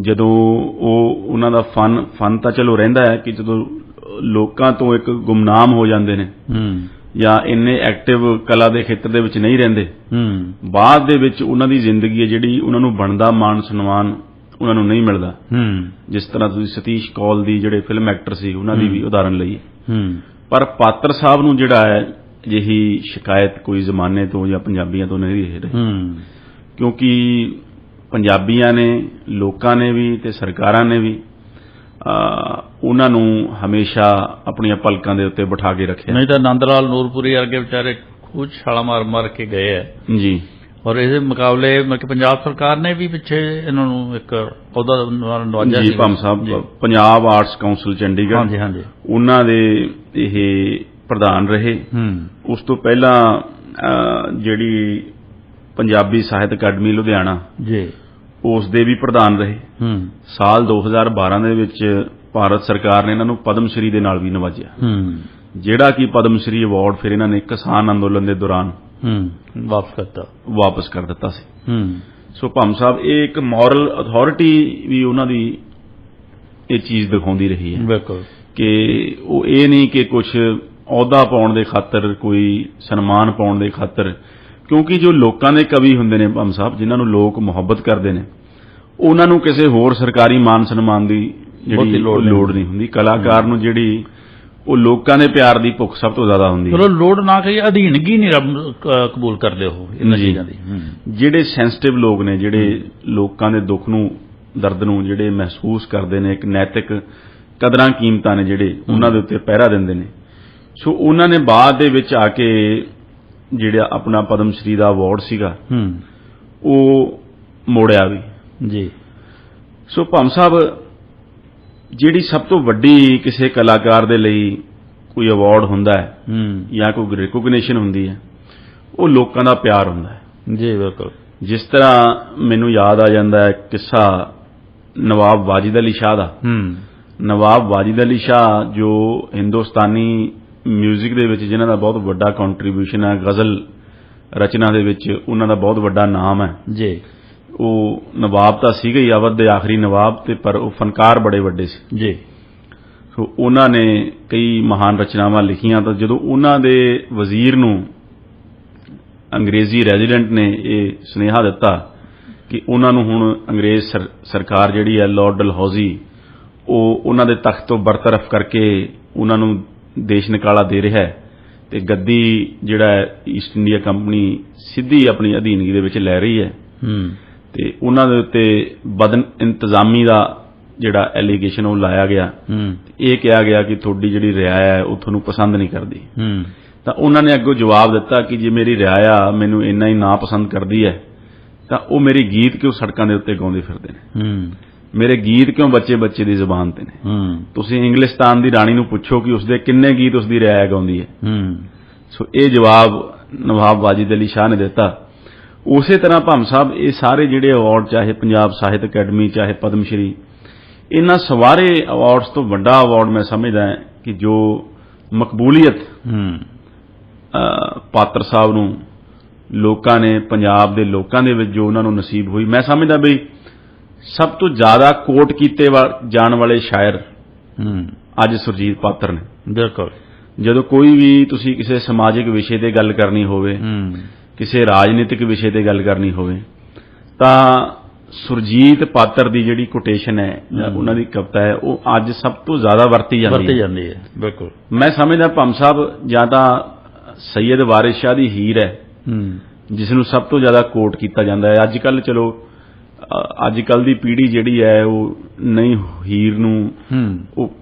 ਜਦੋਂ ਉਹ ਉਹਨਾਂ ਦਾ ਫਨ ਫਨ ਤਾਂ ਚਲੋ ਰਹਿੰਦਾ ਹੈ ਕਿ ਜਦੋਂ ਲੋਕਾਂ ਤੋਂ ਇੱਕ ਗੁੰਮਨਾਮ ਹੋ ਜਾਂਦੇ ਨੇ ਜਾਂ ਇੰਨੇ ਐਕਟਿਵ ਕਲਾ ਦੇ ਖੇਤਰ ਦੇ ਵਿੱਚ ਨਹੀਂ ਰਹਿੰਦੇ ਬਾਅਦ ਦੇ ਵਿੱਚ ਉਹਨਾਂ ਦੀ ਜ਼ਿੰਦਗੀ ਹੈ ਜਿਹੜੀ ਉਹਨਾਂ ਨੂੰ ਬਣਦਾ ਮਾਣ ਸਨਮਾਨ ਉਹਨਾਂ ਨੂੰ ਨਹੀਂ ਮਿਲਦਾ। ਜਿਸ ਤਰ੍ਹਾਂ ਤੁਸੀਂ ਸਤੀਸ਼ ਕੌਲ ਦੀ ਜਿਹੜੇ ਫਿਲਮ ਐਕਟਰ ਸੀ ਉਹਨਾਂ ਦੀ ਵੀ ਉਦਾਹਰਨ ਲਈ ਪਰ ਪਾਤਰ ਸਾਹਿਬ ਨੂੰ ਜਿਹੜਾ ਹੈ ਜਿਹੀ ਸ਼ਿਕਾਇਤ ਕੋਈ ਜ਼ਮਾਨੇ ਤੋਂ ਜਾਂ ਪੰਜਾਬੀਆਂ ਤੋਂ ਨਹੀਂ ਰਹੀ ਹੂੰ। ਕਿਉਂਕਿ ਪੰਜਾਬੀਆਂ ਨੇ ਲੋਕਾਂ ਨੇ ਵੀ ਤੇ ਸਰਕਾਰਾਂ ਨੇ ਵੀ ਉਹਨਾਂ ਨੂੰ ਹਮੇਸ਼ਾ ਆਪਣੀਆਂ ਪਲਕਾਂ ਦੇ ਉੱਤੇ ਬਿਠਾ ਕੇ ਰੱਖਿਆ। ਨਹੀਂ ਤਾਂ ਨੰਦ ਲਾਲ ਨੂਰਪੁਰੀ ਵਰਗੇ ਵਿਚਾਰੇ ਖੂਜ ਛਾਲਾ ਮਾਰ ਮਾਰ ਕੇ ਗਏ ਐ ਜੀ। ਔਰ ਇਹਦੇ ਮੁਕਾਬਲੇ ਮਤਲਬ ਕਿ ਪੰਜਾਬ ਸਰਕਾਰ ਨੇ ਵੀ ਪਿੱਛੇ ਇਹਨਾਂ ਨੂੰ ਇੱਕ ਅਹੁਦਾ ਨਵਾਜਿਆ ਜੀ ਸੀ। Bhamm Sahib Punjab arts council Chandigarh. ਹਾਂਜੀ ਹਾਂਜੀ। ਉਹਨਾਂ ਦੇ ਇਹ ਪ੍ਰਧਾਨ ਰਹੇ। ਹੂੰ। ਉਸ ਤੋਂ ਪਹਿਲਾਂ ਜਿਹੜੀ ਪੰਜਾਬੀ ਸਾਹਿਤ ਅਕੈਡਮੀ ਲੁਧਿਆਣਾ ਜੀ। ਉਸ ਦੇ ਵੀ ਪ੍ਰਧਾਨ ਰਹੇ। ਹੂੰ। ਸਾਲ 2012 ਦੇ ਵਿੱਚ ਭਾਰਤ ਸਰਕਾਰ ਨੇ ਇਹਨਾਂ ਨੂੰ ਪਦਮ ਸ਼੍ਰੀ ਦੇ ਨਾਲ ਵੀ ਨਵਾਜਿਆ। ਹੂੰ। ਜਿਹੜਾ ਕਿ ਪਦਮ ਸ਼੍ਰੀ ਅਵਾਰਡ ਫਿਰ ਇਹਨਾਂ ਨੇ ਕਿਸਾਨ ਅੰਦੋਲਨ ਦੇ ਦੌਰਾਨ ਹੂੰ ਵਾਪਸ ਕਰਤਾ ਵਾਪਸ ਕਰ ਦਿੱਤਾ ਸੀ। ਹੂੰ। ਸੋ ਭੰਮ ਸਾਹਿਬ ਇਹ ਇੱਕ ਮੋਰਲ ਅਥਾਰਟੀ ਵੀ ਉਹਨਾਂ ਦੀ ਇਹ ਚੀਜ਼ ਦਿਖਾਉਂਦੀ ਰਹੀ ਹੈ ਬਿਲਕੁਲ। ਕਿ ਉਹ ਇਹ ਨਹੀਂ ਕਿ ਕੁਝ ਅਹੁਦਾ ਪਾਉਣ ਦੇ ਖਾਤਰ ਕੋਈ ਸਨਮਾਨ ਪਾਉਣ ਦੇ ਖਾਤਰ ਕਿਉਂਕਿ ਜੋ ਲੋਕਾਂ ਦੇ ਕਵੀ ਹੁੰਦੇ ਨੇ ਭੰਮ ਸਾਹਿਬ ਜਿਨ੍ਹਾਂ ਨੂੰ ਲੋਕ ਮੁਹੱਬਤ ਕਰਦੇ ਨੇ ਉਹਨਾਂ ਨੂੰ ਕਿਸੇ ਹੋਰ ਸਰਕਾਰੀ ਮਾਨ ਸਨਮਾਨ ਦੀ ਜਿਹੜੀ ਲੋੜ ਨਹੀਂ ਹੁੰਦੀ। ਕਲਾਕਾਰ ਨੂੰ ਜਿਹੜੀ ਉਹ ਲੋਕਾਂ ਦੇ ਪਿਆਰ ਦੀ ਭੁੱਖ ਸਭ ਤੋਂ ਜ਼ਿਆਦਾ ਹੁੰਦੀ ਹੈ। ਚਲੋ ਲੋੜ ਨਾ ਕਹੀ ਅਧੀਨਗੀ ਨਹੀਂ ਰੱਬ ਕ- ਕਬੂਲ ਕਰਦੇ ਉਹ ਇਹਨਾਂ ਜੀ। ਚੀਜ਼ਾਂ ਦੀ? ਜਿਹੜੇ ਸੈਂਸਿਟਿਵ ਲੋਕ ਨੇ ਜਿਹੜੇ ਲੋਕਾਂ ਦੇ ਦੁੱਖ ਨੂੰ ਦਰਦ ਨੂੰ ਜਿਹੜੇ ਮਹਿਸੂਸ ਕਰਦੇ ਨੇ ਇੱਕ ਨੈਤਿਕ ਕਦਰਾਂ ਕੀਮਤਾਂ ਨੇ ਜਿਹੜੇ ਉਹਨਾਂ ਦੇ ਉੱਤੇ ਪਹਿਰਾ ਦਿੰਦੇ ਨੇ। ਸੋ ਉਹਨਾਂ ਨੇ ਬਾਅਦ ਦੇ ਵਿੱਚ ਆ ਕੇ ਜਿਹੜਾ ਆਪਣਾ ਪਦਮ ਸ਼੍ਰੀ ਦਾ ਅਵਾਰਡ ਸੀਗਾ ਹੂੰ। ਉਹ ਮੋੜਿਆ ਵੀ। ਜੀ। ਸੋ ਭੰਮ ਸਾਹਿਬ ਜਿਹੜੀ ਸਭ ਤੋਂ ਵੱਡੀ ਕਿਸੇ ਕਲਾਕਾਰ ਦੇ ਲਈ ਕੋਈ ਅਵਾਰਡ ਹੁੰਦਾ ਹੈ ਹੂੰ। ਜਾਂ ਕੋਈ ਰਿਕੋਗਨੀਸ਼ਨ ਹੁੰਦੀ ਹੈ ਉਹ ਲੋਕਾਂ ਦਾ ਪਿਆਰ ਹੁੰਦਾ ਹੈ। ਜੀ ਬਿਲਕੁਲ। ਜਿਸ ਤਰ੍ਹਾਂ ਮੈਨੂੰ ਯਾਦ ਆ ਜਾਂਦਾ ਹੈ ਕਿੱਸਾ ਨਵਾਬ ਵਾਜਿਦ ਅਲੀ ਸ਼ਾਹ ਦਾ। ਹੂੰ। ਨਵਾਬ ਵਾਜਿਦ ਅਲੀ ਸ਼ਾਹ ਜੋ ਹਿੰਦੁਸਤਾਨੀ 뮤직 ਦੇ ਵਿੱਚ ਜਿਨ੍ਹਾਂ ਦਾ ਬਹੁਤ ਵੱਡਾ ਕੰਟਰੀਬਿਊਸ਼ਨ ਹੈ ਗਜ਼ਲ ਰਚਨਾ ਦੇ ਵਿੱਚ ਉਹਨਾਂ ਦਾ ਬਹੁਤ ਵੱਡਾ ਨਾਮ ਹੈ। ਜੀ। ਉਹ ਨਵਾਬ ਤਾਂ ਸੀਗੇ ਹੀ ਅਵਧ ਦੇ ਆਖਰੀ ਨਵਾਬ ਤੇ ਪਰ ਉਹ ਫਨਕਾਰ ਬੜੇ ਵੱਡੇ ਸੀ। ਜੀ। ਸੋ ਉਹਨਾਂ ਨੇ ਕਈ ਮਹਾਨ ਰਚਨਾਵਾਂ ਲਿਖੀਆਂ ਤਾਂ ਜਦੋਂ ਉਹਨਾਂ ਦੇ ਵਜ਼ੀਰ ਨੂੰ ਅੰਗਰੇਜ਼ੀ ਰੈਜ਼ੀਡੈਂਟ ਨੇ ਇਹ ਸੁਨੇਹਾ ਦਿੱਤਾ ਕਿ ਉਹਨਾਂ ਨੂੰ ਹੁਣ ਅੰਗਰੇਜ਼ ਸਰ- ਸਰਕਾਰ ਜਿਹੜੀ ਹੈ ਲਾਰਡ ਡਲਹੌਜ਼ੀ ਉਹ ਉਹਨਾਂ ਦੇ ਤਖਤ ਤੋਂ ਬਰਤਰਫ ਕਰਕੇ ਉਹਨਾਂ ਨੂੰ ਦੇਸ਼ ਨਿਕਾਲਾ ਦੇ ਰਿਹਾ ਹੈ ਤੇ ਗੱਦੀ ਜਿਹੜਾ ਹੈ ਈਸਟ ਇੰਡੀਆ ਕੰਪਨੀ ਸਿੱਧੀ ਆਪਣੀ ਅਧੀਨਗੀ ਦੇ ਵਿੱਚ ਲੈ ਰਹੀ ਹੈ। ਹੂੰ। ਤੇ ਉਹਨਾਂ ਦੇ ਉੱਤੇ ਬਦਨ ਇੰਤਜ਼ਾਮੀ ਦਾ ਜਿਹੜਾ ਐਲੀਗੇਸ਼ਨ ਉਹ ਲਾਇਆ ਗਿਆ। ਇਹ ਕਿਹਾ ਗਿਆ ਕਿ ਤੁਹਾਡੀ ਜਿਹੜੀ ਰਿਆਇਆ ਹੈ ਉਹ ਤੁਹਾਨੂੰ ਪਸੰਦ ਨਹੀਂ ਕਰਦੀ। ਤਾਂ ਉਹਨਾਂ ਨੇ ਅੱਗੋਂ ਜਵਾਬ ਦਿੱਤਾ ਕਿ ਜੇ ਮੇਰੀ ਰਿਆਇਆ ਮੈਨੂੰ ਇੰਨਾ ਹੀ ਨਾ ਪਸੰਦ ਕਰਦੀ ਹੈ ਤਾਂ ਉਹ ਮੇਰੇ ਗੀਤ ਕਿਉਂ ਸੜਕਾਂ ਦੇ ਉੱਤੇ ਗਾਉਂਦੇ ਫਿਰਦੇ ਨੇ? ਮੇਰੇ ਗੀਤ ਕਿਉਂ ਬੱਚੇ ਬੱਚੇ ਦੀ ਜ਼ੁਬਾਨ ਤੇ ਨੇ? ਤੁਸੀਂ ਇੰਗਲਿਸਤਾਨ ਦੀ ਰਾਣੀ ਨੂੰ ਪੁੱਛੋ ਕਿ ਉਸਦੇ ਕਿੰਨੇ ਗੀਤ ਉਸਦੀ ਰਿਆਇਆ ਗਾਉਂਦੀ ਹੈ। ਹੂੰ। ਸੋ ਇਹ ਜਵਾਬ ਨਵਾਬ ਵਾਜਿਦ ਅਲੀ ਸ਼ਾਹ ਨੇ ਦਿੱਤਾ। ਉਸੇ ਤਰ੍ਹਾਂ ਭੰਮ ਸਾਹਿਬ ਇਹ ਸਾਰੇ ਜਿਹੜੇ ਅਵਾਰਡ ਚਾਹੇ ਪੰਜਾਬ ਸਾਹਿਤ ਅਕੈਡਮੀ ਚਾਹੇ ਪਦਮ ਸ਼੍ਰੀ ਇਹਨਾਂ ਸਵਾਰੇ ਅਵਾਰਡਸ ਤੋਂ ਵੱਡਾ ਅਵਾਰਡ ਮੈਂ ਸਮਝਦਾ ਕਿ ਜੋ ਮਕਬੂਲੀਅਤ ਹੂੰ। ਪਾਤਰ ਸਾਹਿਬ ਨੂੰ ਲੋਕਾਂ ਨੇ ਪੰਜਾਬ ਦੇ ਲੋਕਾਂ ਦੇ ਵਿੱਚ ਜੋ ਉਹਨਾਂ ਨੂੰ ਨਸੀਬ ਹੋਈ ਮੈਂ ਸਮਝਦਾ ਬਈ ਸਭ ਤੋਂ ਜ਼ਿਆਦਾ ਕੋਟ ਕੀਤੇ ਜਾਣ ਵਾਲੇ ਸ਼ਾਇਰ ਹੂੰ। ਅੱਜ ਸੁਰਜੀਤ ਪਾਤਰ ਨੇ। ਬਿਲਕੁਲ। ਜਦੋਂ ਕੋਈ ਵੀ ਤੁਸੀਂ ਕਿਸੇ ਸਮਾਜਿਕ ਵਿਸ਼ੇ ਤੇ ਗੱਲ ਕਰਨੀ ਹੋਵੇ ਹੂੰ। ਕਿਸੇ ਰਾਜਨੀਤਿਕ ਵਿਸ਼ੇ ਤੇ ਗੱਲ ਕਰਨੀ ਹੋਵੇ ਤਾਂ ਸੁਰਜੀਤ ਪਾਤਰ ਦੀ ਜਿਹੜੀ ਕੋਟੇਸ਼ਨ ਹੈ ਜਾਂ। ਉਹਨਾਂ ਦੀ ਕਵਿਤਾ ਹੈ ਉਹ ਅੱਜ ਸਭ ਤੋਂ ਜ਼ਿਆਦਾ ਵਰਤੀ ਜਾਂਦੀ ਵਰਤੀ ਹੈ। ਜਾਂਦੀ ਹੈ ਬਿਲਕੁਲ। ਮੈਂ ਸਮਝਦਾ ਭੰਮ ਸਾਹਿਬ ਜਾਂ ਤਾਂ ਸੈਯਦ ਵਾਰਿਸ ਸ਼ਾਹ ਦੀ ਹੀਰ ਹੈ ਜਿਸ ਨੂੰ ਸਭ ਤੋਂ ਜ਼ਿਆਦਾ ਕੋਟ ਕੀਤਾ ਜਾਂਦਾ ਹੈ। ਅੱਜ ਕੱਲ ਚਲੋ ਅੱਜ ਕੱਲ ਦੀ ਪੀੜ੍ਹੀ ਜਿਹੜੀ ਹੈ ਉਹ ਨਹੀਂ ਹੀਰ ਨੂੰ ਉਹ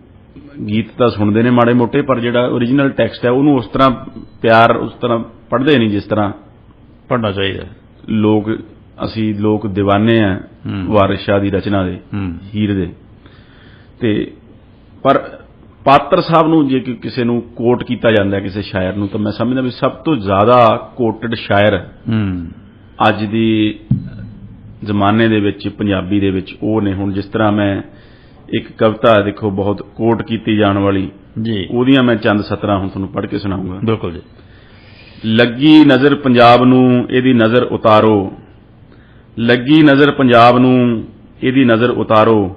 ਗੀਤ ਤਾਂ ਸੁਣਦੇ ਨੇ ਮਾੜੇ ਮੋਟੇ ਪਰ ਜਿਹੜਾ origignal ਟੈਕਸਟ ਹੈ ਉਹਨੂੰ ਉਸ ਤਰ੍ਹਾਂ ਪਿਆਰ ਉਸ ਤਰ੍ਹਾਂ ਪੜ੍ਹਦੇ ਨਹੀਂ ਜਿਸ ਤਰ੍ਹਾਂ ਪੜਨਾ ਚਾਹੀਦਾ। ਲੋਕ ਅਸੀਂ ਲੋਕ دیਵਾਨੇ ਆ। ਵਾਰਿਸ ਸ਼ਾਹ ਦੀ ਰਚਨਾ ਦੇ ਹੀਰ ਦੇ। ਤੇ ਪਰ ਪਾਤਰ ਸਾਹਿਬ ਨੂੰ ਜੇ ਕਿਸੇ ਨੂੰ ਕੋਟ ਕੀਤਾ ਜਾਂਦਾ ਹੈ ਕਿਸੇ ਸ਼ਾਇਰ ਨੂੰ ਤਾਂ ਮੈਂ ਸਮਝਦਾ ਵੀ ਸਭ ਤੋਂ ਜ਼ਿਆਦਾ ਕੋਟਡ ਸ਼ਾਇਰ ਅੱਜ ਦੀ ਜ਼ਮਾਨੇ ਦੇ ਵਿੱਚ ਪੰਜਾਬੀ ਦੇ ਵਿੱਚ ਉਹ ਨੇ ਹੁਣ ਜਿਸ ਤਰ੍ਹਾਂ ਮੈਂ ਇੱਕ ਕਵਿਤਾ ਦੇਖੋ ਬਹੁਤ ਕੋਟ ਕੀਤੀ ਜਾਣ ਵਾਲੀ ਜੀ। ਉਹਦੀਆਂ ਮੈਂ ਚੰਦ ਸਤਰਾਂ ਹੁਣ ਤੁਹਾਨੂੰ ਪੜ੍ਹ ਕੇ ਸੁਣਾਉਂਗਾ। ਬਿਲਕੁਲ ਜੀ। ਲੱਗੀ ਨਜ਼ਰ ਪੰਜਾਬ ਨੂੰ ਇਹਦੀ ਨਜ਼ਰ ਉਤਾਰੋ। ਲੱਗੀ ਨਜ਼ਰ ਪੰਜਾਬ ਨੂੰ ਇਹਦੀ ਨਜ਼ਰ ਉਤਾਰੋ।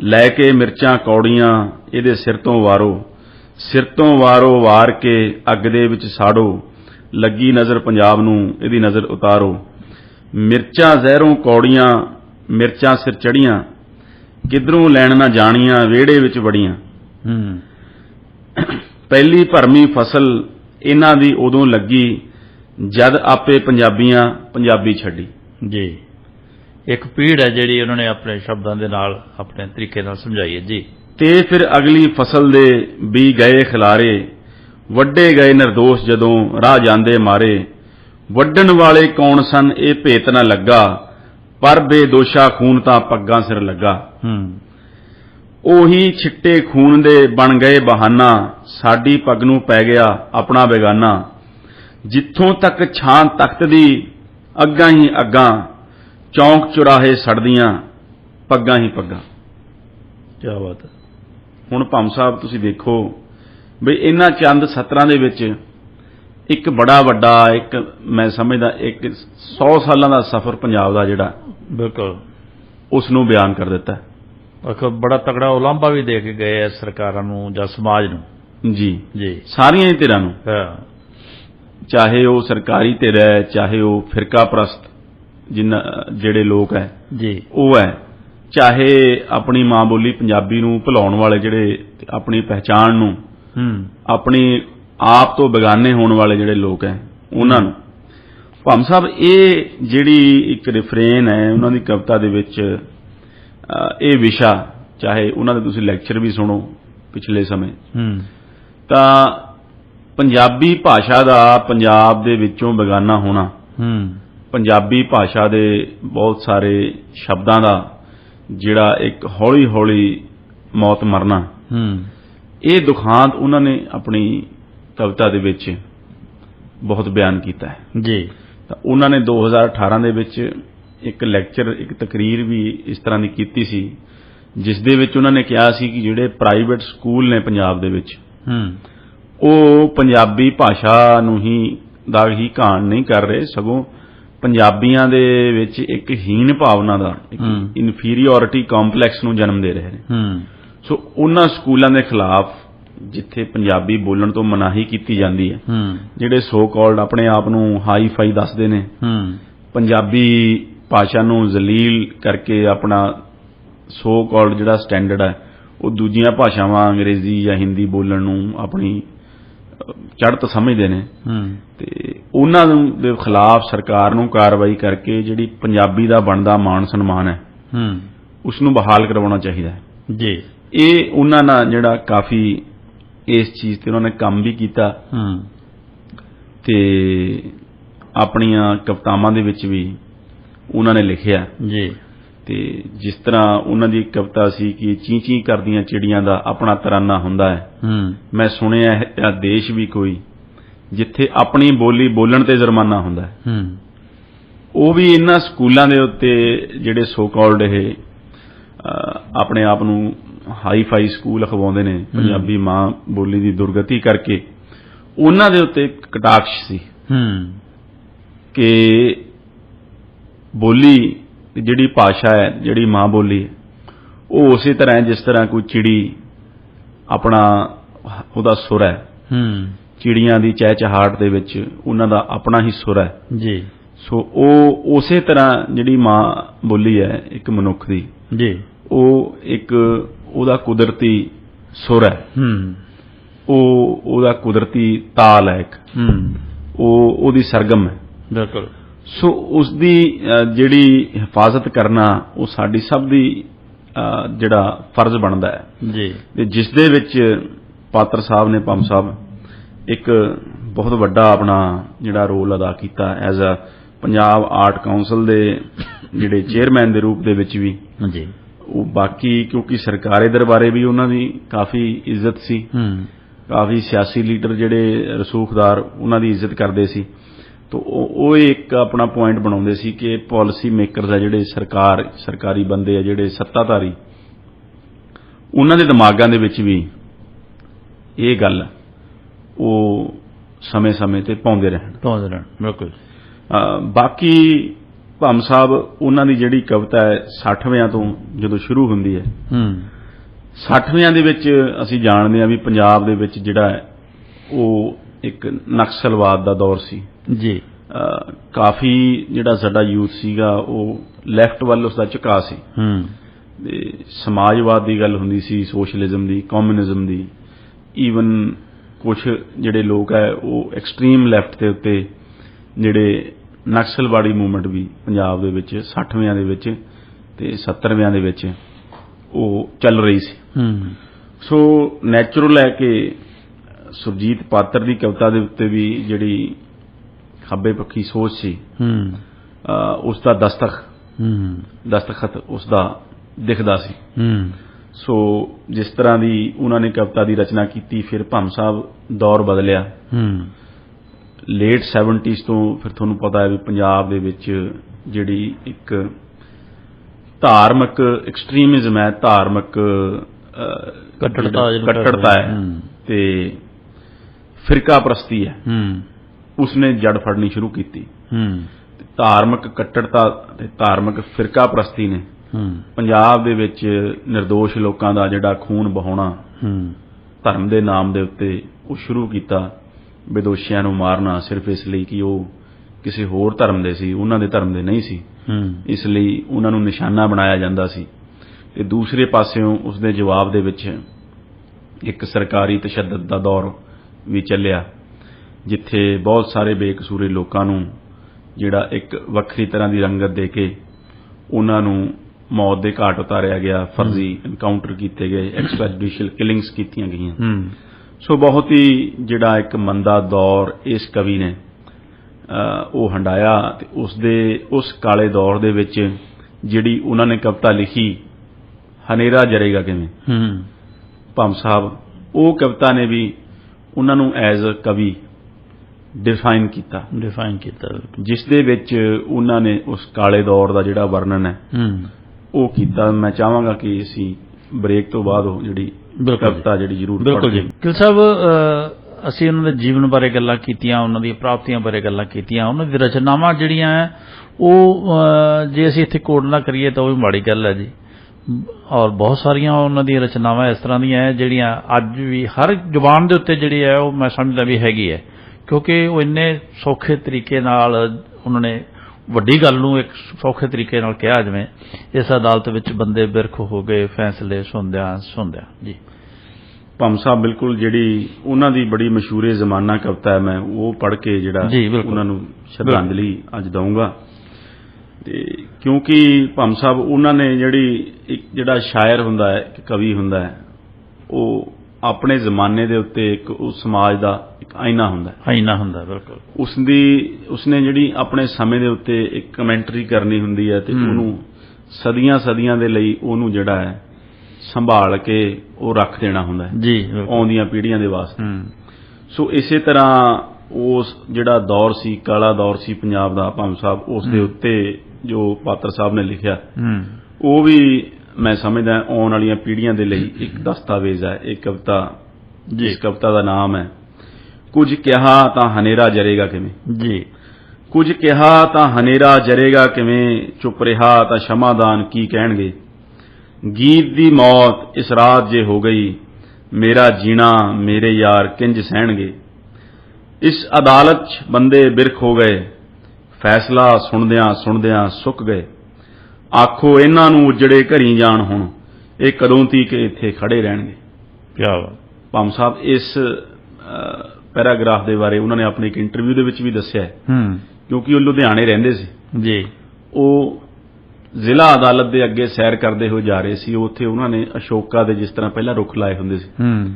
ਲੈ ਕੇ ਮਿਰਚਾਂ ਕੌੜੀਆਂ ਇਹਦੇ ਸਿਰ ਤੋਂ ਵਾਰੋ। ਸਿਰ ਤੋਂ ਵਾਰੋ ਵਾਰ ਕੇ ਅੱਗ ਦੇ ਵਿੱਚ ਸਾੜੋ। ਲੱਗੀ ਨਜ਼ਰ ਪੰਜਾਬ ਨੂੰ ਇਹਦੀ ਨਜ਼ਰ ਉਤਾਰੋ। ਮਿਰਚਾਂ ਜ਼ਹਿਰੋਂ ਕੌੜੀਆਂ ਮਿਰਚਾਂ ਸਿਰ ਚੜੀਆਂ ਕਿਧਰੋਂ ਲੈਣ ਨਾ ਜਾਣੀਆਂ ਵਿਹੜੇ ਵਿੱਚ ਵੜੀਆਂ। ਹੂੰ। ਪਹਿਲੀ ਭਰਮੀ ਫਸਲ ਇਹਨਾਂ ਦੀ ਉਦੋਂ ਲੱਗੀ ਜਦ ਆਪੇ ਪੰਜਾਬੀਆਂ ਪੰਜਾਬੀ ਛੱਡੀ। ਜੀ। ਇੱਕ ਪੀੜ ਹੈ ਜਿਹੜੀ ਉਹਨਾਂ ਨੇ ਆਪਣੇ ਸ਼ਬਦਾਂ ਦੇ ਨਾਲ ਆਪਣੇ ਤਰੀਕੇ ਨਾਲ ਸਮਝਾਈ ਹੈ ਜੀ। ਤੇ ਫਿਰ ਅਗਲੀ ਫਸਲ ਦੇ ਵੀ ਗਏ ਖਿਲਾਰੇ ਵੱਡੇ ਗਏ ਨਿਰਦੋਸ਼ ਜਦੋਂ ਰਾਹ ਜਾਂਦੇ ਮਾਰੇ ਵੱਢਣ ਵਾਲੇ ਕੌਣ ਸਨ ਇਹ ਭੇਤ ਨਾ ਲੱਗਾ ਪਰ ਬੇਦੋਸ਼ਾ ਖੂਨ ਤਾਂ ਪੱਗਾਂ ਸਿਰ ਲੱਗਾ। ਹੂੰ। ਉਹੀ ਛਿੱਟੇ ਖੂਨ ਦੇ ਬਣ ਗਏ ਬਹਾਨਾ ਸਾਡੀ ਪੱਗ ਨੂੰ ਪੈ ਗਿਆ ਆਪਣਾ ਬੇਗਾਨਾ। ਜਿੱਥੋਂ ਤੱਕ ਛਾਂ ਤਖਤ ਦੀ ਅੱਗਾਂ ਹੀ ਅੱਗਾਂ ਚੌਂਕ ਚੁਰਾਹੇ ਸੜਦੀਆਂ ਪੱਗਾਂ ਹੀ ਪੱਗਾਂ। ਕੀ ਬਾਤ ਹੈ। ਹੁਣ ਭੰਮ ਸਾਹਿਬ ਤੁਸੀਂ ਦੇਖੋ ਵੀ ਇਹਨਾਂ ਚੰਦ ਸਤਰਾਂ ਦੇ ਵਿੱਚ ਇੱਕ ਬੜਾ ਵੱਡਾ ਇੱਕ ਮੈਂ ਸਮਝਦਾ ਇੱਕ 100 ਸਾਲਾਂ ਦਾ ਸਫ਼ਰ ਪੰਜਾਬ ਦਾ ਜਿਹੜਾ ਬਿਲਕੁਲ। ਉਸ ਨੂੰ ਬਿਆਨ ਕਰ ਦਿੱਤਾ। ਬੜਾ ਤਕੜਾ ਉਲਾਂਭਾ ਵੀ ਦੇ ਕੇ ਗਏ ਆ ਸਰਕਾਰਾਂ ਨੂੰ ਜਾਂ ਸਮਾਜ ਨੂੰ। ਜੀ। ਜੀ। ਸਾਰੀਆਂ ਹੀ ਧਿਰਾਂ ਨੂੰ। ਹਾਂ। ਚਾਹੇ ਉਹ ਸਰਕਾਰੀ ਧਿਰ ਹੈ ਚਾਹੇ ਉਹ ਫਿਰਕਾ ਪ੍ਰਸਤ ਜਿਨ੍ਹਾਂ ਜਿਹੜੇ ਲੋਕ ਹੈ। ਜੀ। ਉਹ ਹੈ। ਚਾਹੇ ਆਪਣੀ ਮਾਂ ਬੋਲੀ ਪੰਜਾਬੀ ਨੂੰ ਭੁਲਾਉਣ ਵਾਲੇ ਜਿਹੜੇ ਆਪਣੀ ਪਹਿਚਾਣ ਨੂੰ ਹੂੰ। ਆਪਣੀ ਆਪ ਤੋਂ ਬੇਗਾਨੇ ਹੋਣ ਵਾਲੇ ਜਿਹੜੇ ਲੋਕ ਹੈ ਉਹਨਾਂ ਨੂੰ। ਭੰਮ ਸਾਹਿਬ ਇਹ ਜਿਹੜੀ ਇੱਕ ਰਿਫਰੇਨ ਹੈ ਉਹਨਾਂ ਦੀ ਕਵਿਤਾ ਦੇ ਵਿੱਚ ਇਹ ਵਿਸ਼ਾ ਚਾਹੇ ਉਹਨਾਂ ਦੇ ਤੁਸੀਂ ਲੈਕਚਰ ਵੀ ਸੁਣੋ ਪਿਛਲੇ ਸਮੇਂ। ਹੂੰ। ਤਾਂ ਪੰਜਾਬੀ ਭਾਸ਼ਾ ਦਾ ਪੰਜਾਬ ਦੇ ਵਿੱਚੋਂ ਬੇਗਾਨਾ ਹੋਣਾ ਹੂੰ। ਪੰਜਾਬੀ ਭਾਸ਼ਾ ਦੇ ਬਹੁਤ ਸਾਰੇ ਸ਼ਬਦਾਂ ਦਾ ਜਿਹੜਾ ਇੱਕ ਹੌਲੀ-ਹੌਲੀ ਮੌਤ ਮਰਨਾ ਹੂੰ। ਇਹ ਦੁਖਾਂਤ ਉਹਨਾਂ ਨੇ ਆਪਣੀ ਕਵਿਤਾ ਦੇ ਵਿੱਚ ਬਹੁਤ ਬਿਆਨ ਕੀਤਾ ਹੈ। ਜੀ। ਤਾਂ ਉਹਨਾਂ ਨੇ 2018 ਦੇ ਵਿੱਚ ਇੱਕ ਲੈਕਚਰ ਇੱਕ ਤਕਰੀਰ ਵੀ ਇਸ ਤਰ੍ਹਾਂ ਦੀ ਕੀਤੀ ਸੀ ਜਿਸ ਦੇ ਵਿੱਚ ਉਹਨਾਂ ਨੇ ਕਿਹਾ ਸੀ ਕਿ ਜਿਹੜੇ ਪ੍ਰਾਈਵੇਟ ਸਕੂਲ ਨੇ ਪੰਜਾਬ ਦੇ ਵਿੱਚ ਹੂੰ। ਉਹ ਪੰਜਾਬੀ ਭਾਸ਼ਾ ਨੂੰ ਹੀ ਦਾ ਹੀ ਘਾਣ ਨਹੀਂ ਕਰ ਰਹੇ ਸਗੋਂ ਪੰਜਾਬੀਆਂ ਦੇ ਵਿੱਚ ਇੱਕ ਹੀਨ ਭਾਵਨਾ ਦਾ ਇੱਕ ਹਮ। ਇਨਫੀਰੀਅਰਿਟੀ ਕੰਪਲੈਕਸ ਨੂੰ ਜਨਮ ਦੇ ਰਹੇ ਨੇ। ਹੂੰ। ਸੋ ਉਹਨਾਂ ਸਕੂਲਾਂ ਦੇ ਖਿਲਾਫ ਜਿੱਥੇ ਪੰਜਾਬੀ ਬੋਲਣ ਤੋਂ ਮਨਾਹੀ ਕੀਤੀ ਜਾਂਦੀ ਹੈ ਹੂੰ। ਜਿਹੜੇ ਸੋ ਕਾਲਡ ਆਪਣੇ ਆਪ ਨੂੰ ਹਾਈ ਫਾਈ ਦੱਸਦੇ ਨੇ ਹੂੰ। ਪੰਜਾਬੀ ਭਾਸ਼ਾ ਨੂੰ ਜ਼ਲੀਲ ਕਰਕੇ ਆਪਣਾ ਸੋ ਕਾਲਡ ਜਿਹੜਾ ਸਟੈਂਡਰਡ ਹੈ ਉਹ ਦੂਜੀਆਂ ਭਾਸ਼ਾਵਾਂ ਅੰਗਰੇਜ਼ੀ ਜਾਂ ਹਿੰਦੀ ਬੋਲਣ ਨੂੰ ਆਪਣੀ ਚੜ੍ਹਤ ਸਮਝਦੇ ਨੇ। ਤੇ ਉਹਨਾਂ ਦੇ ਖਿਲਾਫ ਸਰਕਾਰ ਨੂੰ ਕਾਰਵਾਈ ਕਰਕੇ ਜਿਹੜੀ ਪੰਜਾਬੀ ਦਾ ਬਣਦਾ ਮਾਣ ਸਨਮਾਨ ਹੈ ਹੂੰ। ਉਸ ਨੂੰ ਬਹਾਲ ਕਰਵਾਉਣਾ ਚਾਹੀਦਾ ਹੈ। ਜੀ। ਇਹ ਉਹਨਾਂ ਨਾਲ ਜਿਹੜਾ ਕਾਫੀ ਇਸ ਚੀਜ਼ ਤੇ ਉਹਨਾਂ ਨੇ ਕੰਮ ਵੀ ਕੀਤਾ। ਹੂੰ। ਤੇ ਆਪਣੀਆਂ ਕਵਿਤਾਵਾਂ ਦੇ ਵਿੱਚ ਵੀ ਉਹਨਾਂ ਨੇ ਲਿਖਿਆ। ਜੀ। ਤੇ ਜਿਸ ਤਰ੍ਹਾਂ ਉਹਨਾਂ ਦੀ ਕਵਿਤਾ ਸੀ ਕਿ ਚੀਂ ਚੀਂ ਕਰਦੀਆਂ ਚਿੜੀਆਂ ਦਾ ਆਪਣਾ ਤਰਾਨਾ ਹੁੰਦਾ ਹੈ। ਹੂੰ। ਮੈਂ ਸੁਣਿਆ ਹੈ ਇਹ ਦੇਸ਼ ਵੀ ਕੋਈ ਜਿੱਥੇ ਆਪਣੀ ਬੋਲੀ ਬੋਲਣ ਤੇ ਜੁਰਮਾਨਾ ਹੁੰਦਾ ਹੈ। ਹੂੰ। ਉਹ ਵੀ ਇਹਨਾਂ ਸਕੂਲਾਂ ਦੇ ਉੱਤੇ ਜਿਹੜੇ ਸੋ ਕਾਲਡ ਇਹ ਆਪਣੇ ਆਪ ਨੂੰ ਹਾਈ ਫਾਈ ਸਕੂਲ ਅਖਵਾਉਂਦੇ ਨੇ ਪੰਜਾਬੀ ਮਾਂ ਬੋਲੀ ਦੀ ਦੁਰਗਤੀ ਕਰਕੇ। ਉਹਨਾਂ ਦੇ ਉੱਤੇ ਕਟਾਕਸ਼ ਸੀ। ਹੂੰ। ਕਿ ਬੋਲੀ ਜਿਹੜੀ ਭਾਸ਼ਾ ਹੈ ਜਿਹੜੀ ਮਾਂ ਬੋਲੀ ਹੈ ਉਹ ਉਸੇ ਤਰ੍ਹਾਂ ਜਿਸ ਤਰ੍ਹਾਂ ਕੋਈ ਚਿੜੀ ਆਪਣਾ ਉਹਦਾ ਸੁਰ ਹੈ। ਹੂੰ। ਚਿੜੀਆਂ ਦੀ ਚਹਿਚਹਾਟ ਦੇ ਵਿੱਚ ਉਹਨਾਂ ਦਾ ਆਪਣਾ ਹੀ ਸੁਰ ਹੈ। ਜੀ। ਸੋ ਉਹ ਉਸੇ ਤਰ੍ਹਾਂ ਜਿਹੜੀ ਮਾਂ ਬੋਲੀ ਹੈ ਇੱਕ ਮਨੁੱਖ ਦੀ ਜੀ। ਉਹ ਇੱਕ ਉਹਦਾ ਕੁਦਰਤੀ ਸੁਰ ਹੈ। ਹੂੰ। ਉਹ ਉਹਦਾ ਕੁਦਰਤੀ ਤਾਲ ਹੈ ਇੱਕ। ਹੂੰ। ਉਹ ਉਹਦੀ ਸਰਗਮ ਹੈ। ਬਿਲਕੁਲ। ਸੋ ਉਸ ਦੀ ਜਿਹੜੀ ਹਿਫਾਜ਼ਤ ਕਰਨਾ ਉਹ ਸਾਡੀ ਸਭ ਦੀ ਜਿਹੜਾ ਫਰਜ਼ ਬਣਦਾ ਹੈ। ਜੀ। ਤੇ ਜਿਸ ਦੇ ਵਿੱਚ ਪਾਤਰ ਸਾਹਿਬ ਨੇ ਪੰਮ ਸਾਹਿਬ ਇੱਕ ਬਹੁਤ ਵੱਡਾ ਆਪਣਾ ਜਿਹੜਾ ਰੋਲ ਅਦਾ ਕੀਤਾ as a Punjab art council ਦੇ ਜਿਹੜੇ ਚੇਅਰਮੈਨ ਦੇ ਰੂਪ ਦੇ ਵਿੱਚ ਵੀ। ਜੀ। ਉਹ ਬਾਕੀ ਕਿਉਂਕਿ ਸਰਕਾਰੀ ਦਰਬਾਰੇ ਵੀ ਉਹਨਾਂ ਦੀ ਕਾਫੀ ਇੱਜ਼ਤ ਸੀ। ਹੂੰ। ਕਾਫੀ ਸਿਆਸੀ ਲੀਡਰ ਜਿਹੜੇ ਰਸੂਖਦਾਰ ਉਹਨਾਂ ਦੀ ਇੱਜ਼ਤ ਕਰਦੇ ਸੀ। ਤੋ ਉਹ ਇੱਕ ਆਪਣਾ ਪੁਆਇੰਟ ਬਣਾਉਂਦੇ ਸੀ ਕਿ ਪਾਲਿਸੀ ਮੇਕਰਸ ਆ ਜਿਹੜੇ ਸਰਕਾਰ ਸਰਕਾਰੀ ਬੰਦੇ ਆ ਜਿਹੜੇ ਸੱਤਾਧਾਰੀ ਉਹਨਾਂ ਦੇ ਦਿਮਾਗਾਂ ਦੇ ਵਿੱਚ ਵੀ ਇਹ ਗੱਲ ਉਹ ਸਮੇਂ-ਸਮੇਂ ਤੇ ਪਾਉਂਦੇ ਰਹਿਣ। ਪਹੁੰਚ ਰਹਿਣ ਬਿਲਕੁਲ। ਬਾਕੀ ਭੰਮ ਸਾਹਿਬ ਉਹਨਾਂ ਦੀ ਜਿਹੜੀ ਕਵਿਤਾ ਹੈ 60ਵਿਆਂ ਤੋਂ ਜਦੋਂ ਸ਼ੁਰੂ ਹੁੰਦੀ ਹੈ ਹੂੰ। 60ਵਿਆਂ ਦੇ ਵਿੱਚ ਅਸੀਂ ਜਾਣਦੇ ਹਾਂ ਵੀ ਪੰਜਾਬ ਦੇ ਵਿੱਚ ਜਿਹੜਾ ਹੈ ਉਹ ਇੱਕ ਨਕਸਲਵਾਦ ਦਾ ਦੌਰ ਸੀ। ਜੀ। ਕਾਫੀ ਜਿਹੜਾ ਸਾਡਾ ਯੂਥ ਸੀਗਾ ਉਹ ਲੈਫਟ ਵੱਲ ਉਸ ਦਾ ਝੁਕਾਅ ਸੀ। ਹੂੰ। ਤੇ ਸਮਾਜਵਾਦ ਦੀ ਗੱਲ ਹੁੰਦੀ ਸੀ ਸੋਸ਼ਲਿਜ਼ਮ ਦੀ ਕਮਿਊਨਿਜ਼ਮ ਦੀ। ਈਵਨ ਕੁਝ ਜਿਹੜੇ ਲੋਕ ਹੈ ਉਹ ਐਕਸਟ੍ਰੀਮ ਲੈਫਟ ਦੇ ਉੱਤੇ ਜਿਹੜੇ ਨਕਸਲਵਾੜੀ ਮੂਵਮੈਂਟ ਵੀ ਪੰਜਾਬ ਦੇ ਵਿੱਚ 60ਵਿਆਂ ਦੇ ਵਿੱਚ ਤੇ 70ਵਿਆਂ ਦੇ ਵਿੱਚ ਉਹ ਚੱਲ ਰਹੀ ਸੀ। ਹੂੰ। ਸੋ ਨੈਚੁਰਲ ਹੈ ਕਿ ਸੁਰਜੀਤ ਪਾਤਰ ਦੀ ਕਵਿਤਾ ਦੇ ਉੱਤੇ ਵੀ ਜਿਹੜੀ ਖੱਬੇ ਪੱਖੀ ਸੋਚ ਸੀ। ਹੂੰ। ਉਸ ਦਾ ਦਸਤਖ ਹੂੰ। ਦਸਤਖਤ ਉਸ ਦਾ ਦਿਖਦਾ ਸੀ। ਹੂੰ। ਸੋ ਜਿਸ ਤਰ੍ਹਾਂ ਦੀ ਉਹਨਾਂ ਨੇ ਕਵਿਤਾ ਦੀ ਰਚਨਾ ਕੀਤੀ ਫਿਰ ਭੰਮ ਸਾਹਿਬ ਦੌਰ ਬਦਲਿਆ। ਹੂੰ। ਲੇਟ 70s ਤੋਂ ਫਿਰ ਤੁਹਾਨੂੰ ਪਤਾ ਹੈ ਵੀ ਪੰਜਾਬ ਦੇ ਵਿੱਚ ਜਿਹੜੀ ਇੱਕ ਧਾਰਮਿਕ ਐਕਸਟ੍ਰੀਮਿਜ਼ਮ ਹੈ ਧਾਰਮਿਕ ਕੱਟੜਤਾ ਕੱਟੜਤਾ ਹੂੰ। ਤੇ ਫਿਰਕਾ ਪ੍ਰਸਤੀ ਹੈ। ਹੂੰ। ਉਸਨੇ ਜੜ ਫੜਨੀ ਸ਼ੁਰੂ ਕੀਤੀ। ਹੂੰ। ਧਾਰਮਿਕ ਕੱਟੜਤਾ ਤੇ ਧਾਰਮਿਕ ਫਿਰਕਾ ਪ੍ਰਸਤੀ ਨੇ ਹੂੰ। ਪੰਜਾਬ ਦੇ ਵਿੱਚ નિર્ਦੋਸ਼ ਲੋਕਾਂ ਦਾ ਜਿਹੜਾ ਖੂਨ ਬਹਾਉਣਾ ਹੂੰ। ਧਰਮ ਦੇ ਨਾਮ ਦੇ ਉੱਤੇ ਉਹ ਸ਼ੁਰੂ ਕੀਤਾ। ਵਿਦੋਸ਼ੀਆਂ ਨੂੰ ਮਾਰਨਾ ਸਿਰਫ ਇਸ ਲਈ ਕਿ ਉਹ ਕਿਸੇ ਹੋਰ ਧਰਮ ਦੇ ਸੀ ਉਹਨਾਂ ਦੇ ਧਰਮ ਦੇ ਨਹੀਂ ਸੀ। ਹੂੰ। ਇਸ ਲਈ ਉਹਨਾਂ ਨੂੰ ਨਿਸ਼ਾਨਾ ਬਣਾਇਆ ਜਾਂਦਾ ਸੀ। ਤੇ ਦੂਸਰੇ ਪਾਸਿਓਂ ਉਸ ਦੇ ਜਵਾਬ ਦੇ ਵਿੱਚ ਇੱਕ ਸਰਕਾਰੀ ਤਸ਼ੱਦਦ ਦਾ ਦੌਰ ਵੀ ਚੱਲਿਆ। ਜਿੱਥੇ ਬਹੁਤ ਸਾਰੇ ਬੇਕਸੂਰੇ ਲੋਕਾਂ ਨੂੰ ਜਿਹੜਾ ਇੱਕ ਵੱਖਰੀ ਤਰ੍ਹਾਂ ਦੀ ਰੰਗਤ ਦੇ ਕੇ ਉਹਨਾਂ ਨੂੰ ਮੌਤ ਦੇ ਘਾਟ ਉਤਾਰਿਆ ਗਿਆ ਫਰਜ਼ੀ ਐਨਕਾਊਂਟਰ ਕੀਤੇ ਗਏ ਐਕਸਟ੍ਰਾਜੁਡੀਸ਼ੀਅਲ ਕਿਲਿੰਗਸ ਕੀਤੀਆਂ ਗਈਆਂ। ਸੋ ਬਹੁਤ ਹੀ ਜਿਹੜਾ ਇੱਕ ਮੰਦਾ ਦੌਰ ਇਸ ਕਵੀ ਨੇ ਉਹ ਹੰਡਾਇਆ ਤੇ ਉਸ ਦੇ ਉਸ ਕਾਲੇ ਦੌਰ ਦੇ ਵਿੱਚ ਜਿਹੜੀ ਉਹਨਾਂ ਨੇ ਕਵਿਤਾ ਲਿਖੀ ਹਨੇਰਾ ਜਰੇਗਾ ਕਿਵੇਂ? ਹੂੰ। ਭੰਮ ਸਾਹਿਬ ਉਹ ਕਵਿਤਾ ਨੇ ਵੀ ਉਹਨਾਂ ਨੂੰ ਐਜ਼ ਅ ਕਵੀ ਡਿਫਾਈਨ ਕੀਤਾ। ਡਿਫਾਈਨ ਕੀਤਾ ਜਿਸ ਦੇ ਵਿੱਚ ਉਹਨਾਂ ਨੇ ਉਸ ਕਾਲੇ ਦੌਰ ਦਾ ਜਿਹੜਾ ਵਰਣਨ ਹੈ ਉਹ ਕੀਤਾ। ਮੈਂ ਚਾਹਾਂਗਾ ਕਿ ਅਸੀਂ ਬ੍ਰੇਕ ਤੋਂ ਬਾਅਦ ਉਹ ਜਿਹੜੀ। ਕਵਿਤਾ ਜਿਹੜੀ ਜ਼ਰੂਰ ਬਿਲਕੁਲ ਜੀ। ਗਿਲ ਸਾਹਿਬ ਅਸੀਂ ਉਹਨਾਂ ਦੇ ਜੀਵਨ ਬਾਰੇ ਗੱਲਾਂ ਕੀਤੀਆਂ ਉਹਨਾਂ ਦੀਆਂ ਪ੍ਰਾਪਤੀਆਂ ਬਾਰੇ ਗੱਲਾਂ ਕੀਤੀਆਂ ਉਹਨਾਂ ਦੀ ਰਚਨਾਵਾਂ ਜਿਹੜੀਆਂ ਹੈ ਉਹ ਜੇ ਅਸੀਂ ਇੱਥੇ ਕੋਡ ਨਾ ਕਰੀਏ ਤਾਂ ਉਹ ਵੀ ਮਾੜੀ ਗੱਲ ਹੈ ਜੀ। ਔਰ ਬਹੁਤ ਸਾਰੀਆਂ ਉਹਨਾਂ ਦੀਆਂ ਰਚਨਾਵਾਂ ਇਸ ਤਰ੍ਹਾਂ ਦੀਆਂ ਹੈ ਜਿਹੜੀਆਂ ਅੱਜ ਵੀ ਹਰ ਜ਼ੁਬਾਨ ਦੇ ਉੱਤੇ ਜਿਹੜੀ ਹੈ ਉਹ ਮੈਂ ਸਮਝਦਾ ਵੀ ਹੈਗੀ ਹੈ। ਕਿਉਂਕਿ ਉਹ ਇੰਨੇ ਸੌਖੇ ਤਰੀਕੇ ਨਾਲ ਉਹਨਾਂ ਨੇ ਵੱਡੀ ਗੱਲ ਨੂੰ ਇੱਕ ਸੌਖੇ ਤਰੀਕੇ ਨਾਲ ਕਿਹਾ ਜਿਵੇਂ ਇਸ ਅਦਾਲਤ ਵਿੱਚ ਬੰਦੇ ਬਿਰਖ ਹੋ ਗਏ ਫੈਸਲੇ ਸੁਣਦਿਆਂ ਸੁਣਦਿਆਂ। ਜੀ। ਭੰਮ ਸਾਹਿਬ ਬਿਲਕੁਲ ਜਿਹੜੀ ਉਹਨਾਂ ਦੀ ਬੜੀ ਮਸ਼ਹੂਰੇ ਜ਼ਮਾਨਾ ਕਵਿਤਾ ਹੈ ਮੈਂ ਉਹ ਪੜ੍ਹ ਕੇ ਜਿਹੜਾ। ਉਹਨਾਂ ਨੂੰ ਸ਼ਰਧਾਂਜਲੀ ਅੱਜ ਦਊਂਗਾ। ਤੇ ਕਿਉਂਕਿ ਭੰਮ ਸਾਹਿਬ ਉਹਨਾਂ ਨੇ ਜਿਹੜੀ ਇੱਕ ਜਿਹੜਾ ਸ਼ਾਇਰ ਹੁੰਦਾ ਹੈ ਇੱਕ ਕਵੀ ਹੁੰਦਾ ਹੈ ਉਹ ਆਪਣੇ ਜ਼ਮਾਨੇ ਦੇ ਉੱਤੇ ਇੱਕ ਉਸ ਸਮਾਜ ਦਾ ਇੱਕ ਆਇਨਾ ਹੁੰਦਾ ਹੈ ਆਈਨਾ ਹੁੰਦਾ ਬਿਲਕੁਲ ਉਸ ਦੀ ਉਸਨੇ ਜਿਹੜੀ ਆਪਣੇ ਸਮੇਂ ਦੇ ਉੱਤੇ ਇੱਕ ਕਮੈਂਟਰੀ ਕਰਨੀ ਹੁੰਦੀ ਹੈ ਤੇ। ਉਹਨੂੰ ਸਦੀਆਂ ਸਦੀਆਂ ਦੇ ਲਈ ਉਹਨੂੰ ਜਿਹੜਾ ਹੈ ਸੰਭਾਲ ਕੇ ਉਹ ਰੱਖ ਦੇਣਾ ਹੁੰਦਾ ਹੈ ਜੀ। ਆਉਂਦੀਆਂ ਪੀੜ੍ਹੀਆਂ ਦੇ ਵਾਸਤੇ ਹੂੰ ਸੋ ਇਸੇ ਤਰ੍ਹਾਂ ਉਸ ਜਿਹੜਾ ਦੌਰ ਸੀ ਕਾਲਾ ਦੌਰ ਸੀ ਪੰਜਾਬ ਦਾ ਭੰਮ ਸਾਹਿਬ ਉਸ ਦੇ। ਉੱਤੇ ਜੋ ਪਾਤਰ ਸਾਹਿਬ ਨੇ ਲਿਖਿਆ ਹੂੰ ਉਹ ਵੀ ਮੈਂ ਸਮਝਦਾ ਆਉਣ ਵਾਲੀਆਂ ਪੀੜ੍ਹੀਆਂ ਦੇ ਲਈ ਇੱਕ ਦਸਤਾਵੇਜ਼ ਹੈ ਇਹ ਕਵਿਤਾ ਜੀ। ਕਵਿਤਾ ਦਾ ਨਾਮ ਹੈ ਕੁਝ ਕਿਹਾ ਤਾਂ ਹਨੇਰਾ ਜਰੇਗਾ ਕਿਵੇਂ? ਜੀ। ਕੁਝ ਕਿਹਾ ਤਾਂ ਹਨੇਰਾ ਜਰੇਗਾ ਕਿਵੇਂ? ਚੁੱਪ ਰਿਹਾ ਤਾਂ ਸ਼ਮਾਦਾਨ ਕੀ ਕਹਿਣਗੇ? ਗੀਤ ਦੀ ਮੌਤ ਇਸ ਰਾਤ ਜੇ ਹੋ ਗਈ ਮੇਰਾ ਜੀਣਾ ਮੇਰੇ ਯਾਰ ਕਿੰਜ ਸਹਿਣਗੇ? ਇਸ ਅਦਾਲਤ 'ਚ ਬੰਦੇ ਬਿਰਖ ਹੋ ਗਏ ਫੈਸਲਾ ਸੁਣਦਿਆਂ ਸੁਣਦਿਆਂ ਸੁੱਕ ਗਏ। ਆਖੋ ਇਹਨਾਂ ਨੂੰ ਉਜੜੇ ਘਰੀ ਜਾਣ ਹੁਣ। ਇਹ ਕਦੋਂ ਤੀਕ ਇੱਥੇ ਖੜੇ ਰਹਿਣਗੇ? ਕਿਆ ਭਾਮ ਸਾਹਿਬ ਇਸ ਪੈਰਾਗ੍ਰਾਫ ਦੇ ਬਾਰੇ ਉਹਨਾਂ ਨੇ ਆਪਣੀ ਇੱਕ ਇੰਟਰਵਿਊ ਦੇ ਵਿੱਚ ਵੀ ਦੱਸਿਆ ਹੈ। ਹੂੰ। ਕਿਉਂਕਿ ਉਹ ਲੁਧਿਆਣੇ ਰਹਿੰਦੇ ਸੀ। ਜੀ। ਉਹ ਜ਼ਿਲ੍ਹਾ ਅਦਾਲਤ ਦੇ ਅੱਗੇ ਸੈਰ ਕਰਦੇ ਹੋਏ ਜਾ ਰਹੇ ਸੀ। ਉੱਥੇ ਉਹਨਾਂ ਨੇ ਅਸ਼ੋਕਾ ਦੇ ਜਿਸ ਤਰ੍ਹਾਂ ਪਹਿਲਾਂ ਰੁੱਖ ਲਾਏ ਹੁੰਦੇ ਸੀ। ਹੂੰ।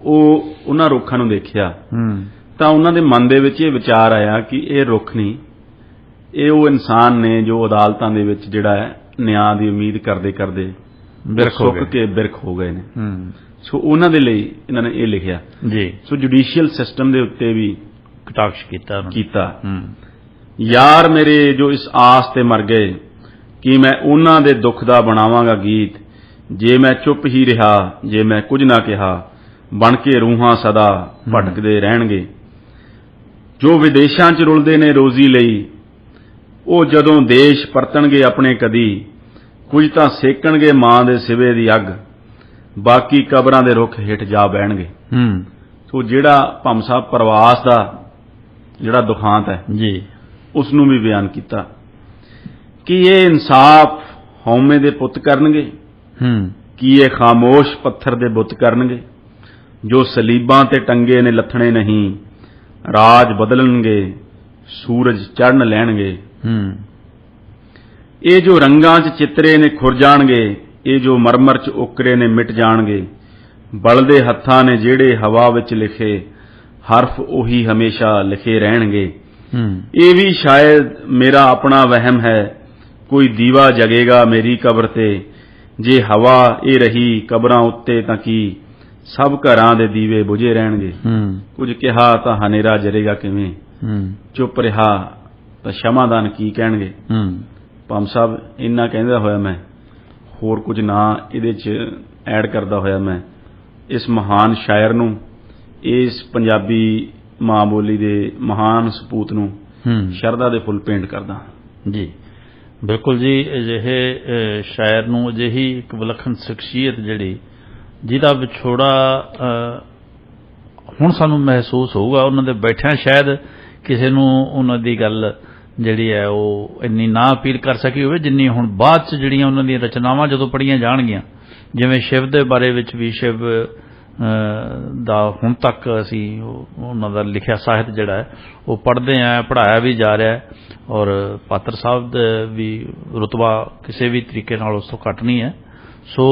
ਉਹ ਉਹਨਾਂ ਰੁੱਖਾਂ ਨੂੰ ਦੇਖਿਆ। ਹੂੰ। ਤਾਂ ਉਹਨਾਂ ਦੇ ਮਨ ਦੇ ਵਿੱਚ ਇਹ ਵਿਚਾਰ ਆਇਆ ਕਿ ਇਹ ਰੁੱਖ ਨਹੀਂ ਇਹ ਉਹ ਇਨਸਾਨ ਨੇ ਜੋ ਅਦਾਲਤਾਂ ਦੇ ਵਿੱਚ ਜਿਹੜਾ ਹੈ ਨਿਆਂ ਦੀ ਉਮੀਦ ਕਰਦੇ ਕਰਦੇ ਬਿਰਖ ਹੋ ਗਏ। ਕੇ ਬਿਰਖ ਹੋ ਗਏ ਨੇ। ਹੂੰ। ਸੋ ਉਹਨਾਂ ਦੇ ਲਈ ਇਹਨਾਂ ਨੇ ਇਹ ਲਿਖਿਆ। ਜੀ। ਸੋ ਜੁਡੀਸ਼ੀਅਲ ਸਿਸਟਮ ਦੇ ਉੱਤੇ ਵੀ ਕਟਾਕਸ਼ ਕੀਤਾ ਉਹਨਾਂ ਕੀਤਾ। ਹੂੰ। ਯਾਰ ਮੇਰੇ ਜੋ ਇਸ ਆਸ ਤੇ ਮਰ ਗਏ ਕਿ ਮੈਂ ਉਹਨਾਂ ਦੇ ਦੁੱਖ ਦਾ ਬਣਾਵਾਂਗਾ ਗੀਤ ਜੇ ਮੈਂ ਚੁੱਪ ਹੀ ਰਿਹਾ ਜੇ ਮੈਂ ਕੁਝ ਨਾ ਕਿਹਾ ਬਣ ਕੇ ਰੂਹਾਂ ਸਦਾ ਭਟਕਦੇ ਰਹਿਣਗੇ। ਜੋ ਵਿਦੇਸ਼ਾਂ 'ਚ ਰੁਲਦੇ ਨੇ ਰੋਜ਼ੀ ਲਈ ਉਹ ਜਦੋਂ ਦੇਸ਼ ਪਰਤਣਗੇ ਆਪਣੇ ਕਦੀ ਕੁਝ ਤਾਂ ਸੇਕਣਗੇ ਮਾਂ ਦੇ ਸਿਵੇ ਦੀ ਅੱਗ ਬਾਕੀ ਕਬਰਾਂ ਦੇ ਰੁੱਖ ਹੇਠ ਜਾ ਬਹਿਣਗੇ। ਹੂੰ। ਸੋ ਜਿਹੜਾ ਭੰਮ ਸਾਹਿਬ ਪ੍ਰਵਾਸ ਦਾ ਜਿਹੜਾ ਦੁਖਾਂਤ ਹੈ ਜੀ। ਉਸ ਨੂੰ ਵੀ ਬਿਆਨ ਕੀਤਾ। ਕਿ ਇਹ ਇਨਸਾਫ ਹਉਮੈ ਦੇ ਪੁੱਤ ਕਰਨਗੇ? ਹੂੰ। ਕੀ ਇਹ ਖਾਮੋਸ਼ ਪੱਥਰ ਦੇ ਬੁੱਤ ਕਰਨਗੇ? ਜੋ ਸਲੀਬਾਂ ਤੇ ਟੰਗੇ ਨੇ ਲੱਥਣੇ ਨਹੀਂ ਰਾਜ ਬਦਲਣਗੇ। ਸੂਰਜ ਚੜਨ ਲੈਣਗੇ। ਹੂੰ। ਇਹ ਜੋ ਰੰਗਾਂ 'ਚ ਚਿੱਤਰੇ ਨੇ ਖੁਰ ਜਾਣਗੇ ਇਹ ਜੋ ਮਰਮਰ 'ਚ ਉਕਰੇ ਨੇ ਮਿਟ ਜਾਣਗੇ ਬਲਦੇ ਹੱਥਾਂ ਨੇ ਜਿਹੜੇ ਹਵਾ ਵਿੱਚ ਲਿਖੇ ਹਰਫ ਉਹੀ ਹਮੇਸ਼ਾ ਲਿਖੇ ਰਹਿਣਗੇ। ਹੂੰ। ਇਹ ਵੀ ਸ਼ਾਇਦ ਮੇਰਾ ਆਪਣਾ ਵਹਿਮ ਹੈ ਕੋਈ ਦੀਵਾ ਜਗੇਗਾ ਮੇਰੀ ਕਬਰ ਤੇ ਜੇ ਹਵਾ ਇਹ ਰਹੀ ਕਬਰਾਂ ਉੱਤੇ ਤਾਂ ਕੀ ਸਭ ਘਰਾਂ ਦੇ ਦੀਵੇ ਬੁਝੇ ਰਹਿਣਗੇ। ਹੂੰ। ਕੁਝ ਕਿਹਾ ਤਾਂ ਹਨੇਰਾ ਜਰੇਗਾ ਕਿਵੇਂ? ਹੂੰ। ਚੁੱਪ ਰਿਹਾ ਤਾਂ ਸ਼ਮਾਦਾਨ ਕੀ ਕਹਿਣਗੇ? ਹੂੰ। ਪੰਮ ਸਾਹਿਬ ਇੰਨਾ ਕਹਿੰਦਾ ਹੋਇਆ ਮੈਂ ਹੋਰ ਕੁਝ ਨਾ ਇਹਦੇ 'ਚ ਐਡ ਕਰਦਾ ਹੋਇਆ ਮੈਂ। ਇਸ ਮਹਾਨ ਸ਼ਾਇਰ ਨੂੰ ਇਸ ਪੰਜਾਬੀ ਮਾਂ ਬੋਲੀ ਦੇ ਮਹਾਨ ਸਪੂਤ ਨੂੰ ਹੂੰ। ਸ਼ਰਧਾ ਦੇ ਫੁੱਲ ਪੇਂਟ ਕਰਦਾ ਜੀ। ਬਿਲਕੁਲ ਜੀ ਅਜਿਹੇ ਸ਼ਾਇਰ ਨੂੰ ਅਜਿਹੀ ਇੱਕ ਵਿਲੱਖਣ ਸ਼ਖਸੀਅਤ ਜਿਹੜੀ ਜਿਹਦਾ ਵਿਛੋੜਾ ਹੁਣ ਸਾਨੂੰ ਮਹਿਸੂਸ ਹੋਊਗਾ ਉਹਨਾਂ ਦੇ ਬੈਠਿਆਂ ਸ਼ਾਇਦ ਕਿਸੇ ਨੂੰ ਉਹਨਾਂ ਦੀ ਗੱਲ ਜਿਹੜੀ ਹੈ ਉਹ ਇੰਨੀ ਨਾ ਅਪੀਲ ਕਰ ਸਕੀ ਹੋਵੇ, ਜਿੰਨੀ ਹੁਣ ਬਾਅਦ ਚ ਜਿਹੜੀਆਂ ਉਹਨਾਂ ਦੀਆਂ ਰਚਨਾਵਾਂ ਜਦੋਂ ਪੜੀਆਂ ਜਾਣਗੀਆਂ, ਜਿਵੇਂ ਸ਼ਿਵ ਦੇ ਬਾਰੇ ਵਿੱਚ ਵੀ ਸ਼ਿਵ ਦਾ ਹੁਣ ਤੱਕ ਅਸੀਂ ਉਹਨਾਂ ਦਾ ਲਿਖਿਆ ਸਾਹਿਤ ਜਿਹੜਾ ਹੈ, ਉਹ ਪੜ੍ਹਦੇ ਆ, ਪੜ੍ਹਾਇਆ ਵੀ ਜਾ ਰਿਹਾ ਹੈ, ਔਰ ਪਾਤਰ ਸਾਹਿਬ ਦਾ ਵੀ ਰੁਤਬਾ ਕਿਸੇ ਵੀ ਤਰੀਕੇ ਨਾਲ ਉਸ ਤੋਂ ਘੱਟ ਨਹੀਂ ਹੈ। ਸੋ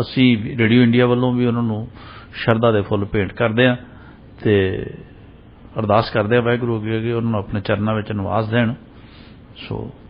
ਅਸੀਂ ਰੇਡੀਓ ਇੰਡੀਆ ਵੱਲੋਂ ਵੀ ਉਹਨਾਂ ਨੂੰ ਸ਼ਰਧਾ ਦੇ ਫੁੱਲ ਭੇਂਟ ਕਰਦੇ ਆ ਤੇ ਅਰਦਾਸ ਕਰਦੇ ਆ ਵਾਹਿਗੁਰੂ ਅੱਗੇ ਕਿ ਉਹਨਾਂ ਨੂੰ ਆਪਣੇ ਚਰਨਾਂ ਵਿੱਚ ਨਿਵਾਸ ਦੇਣ। ਸੋ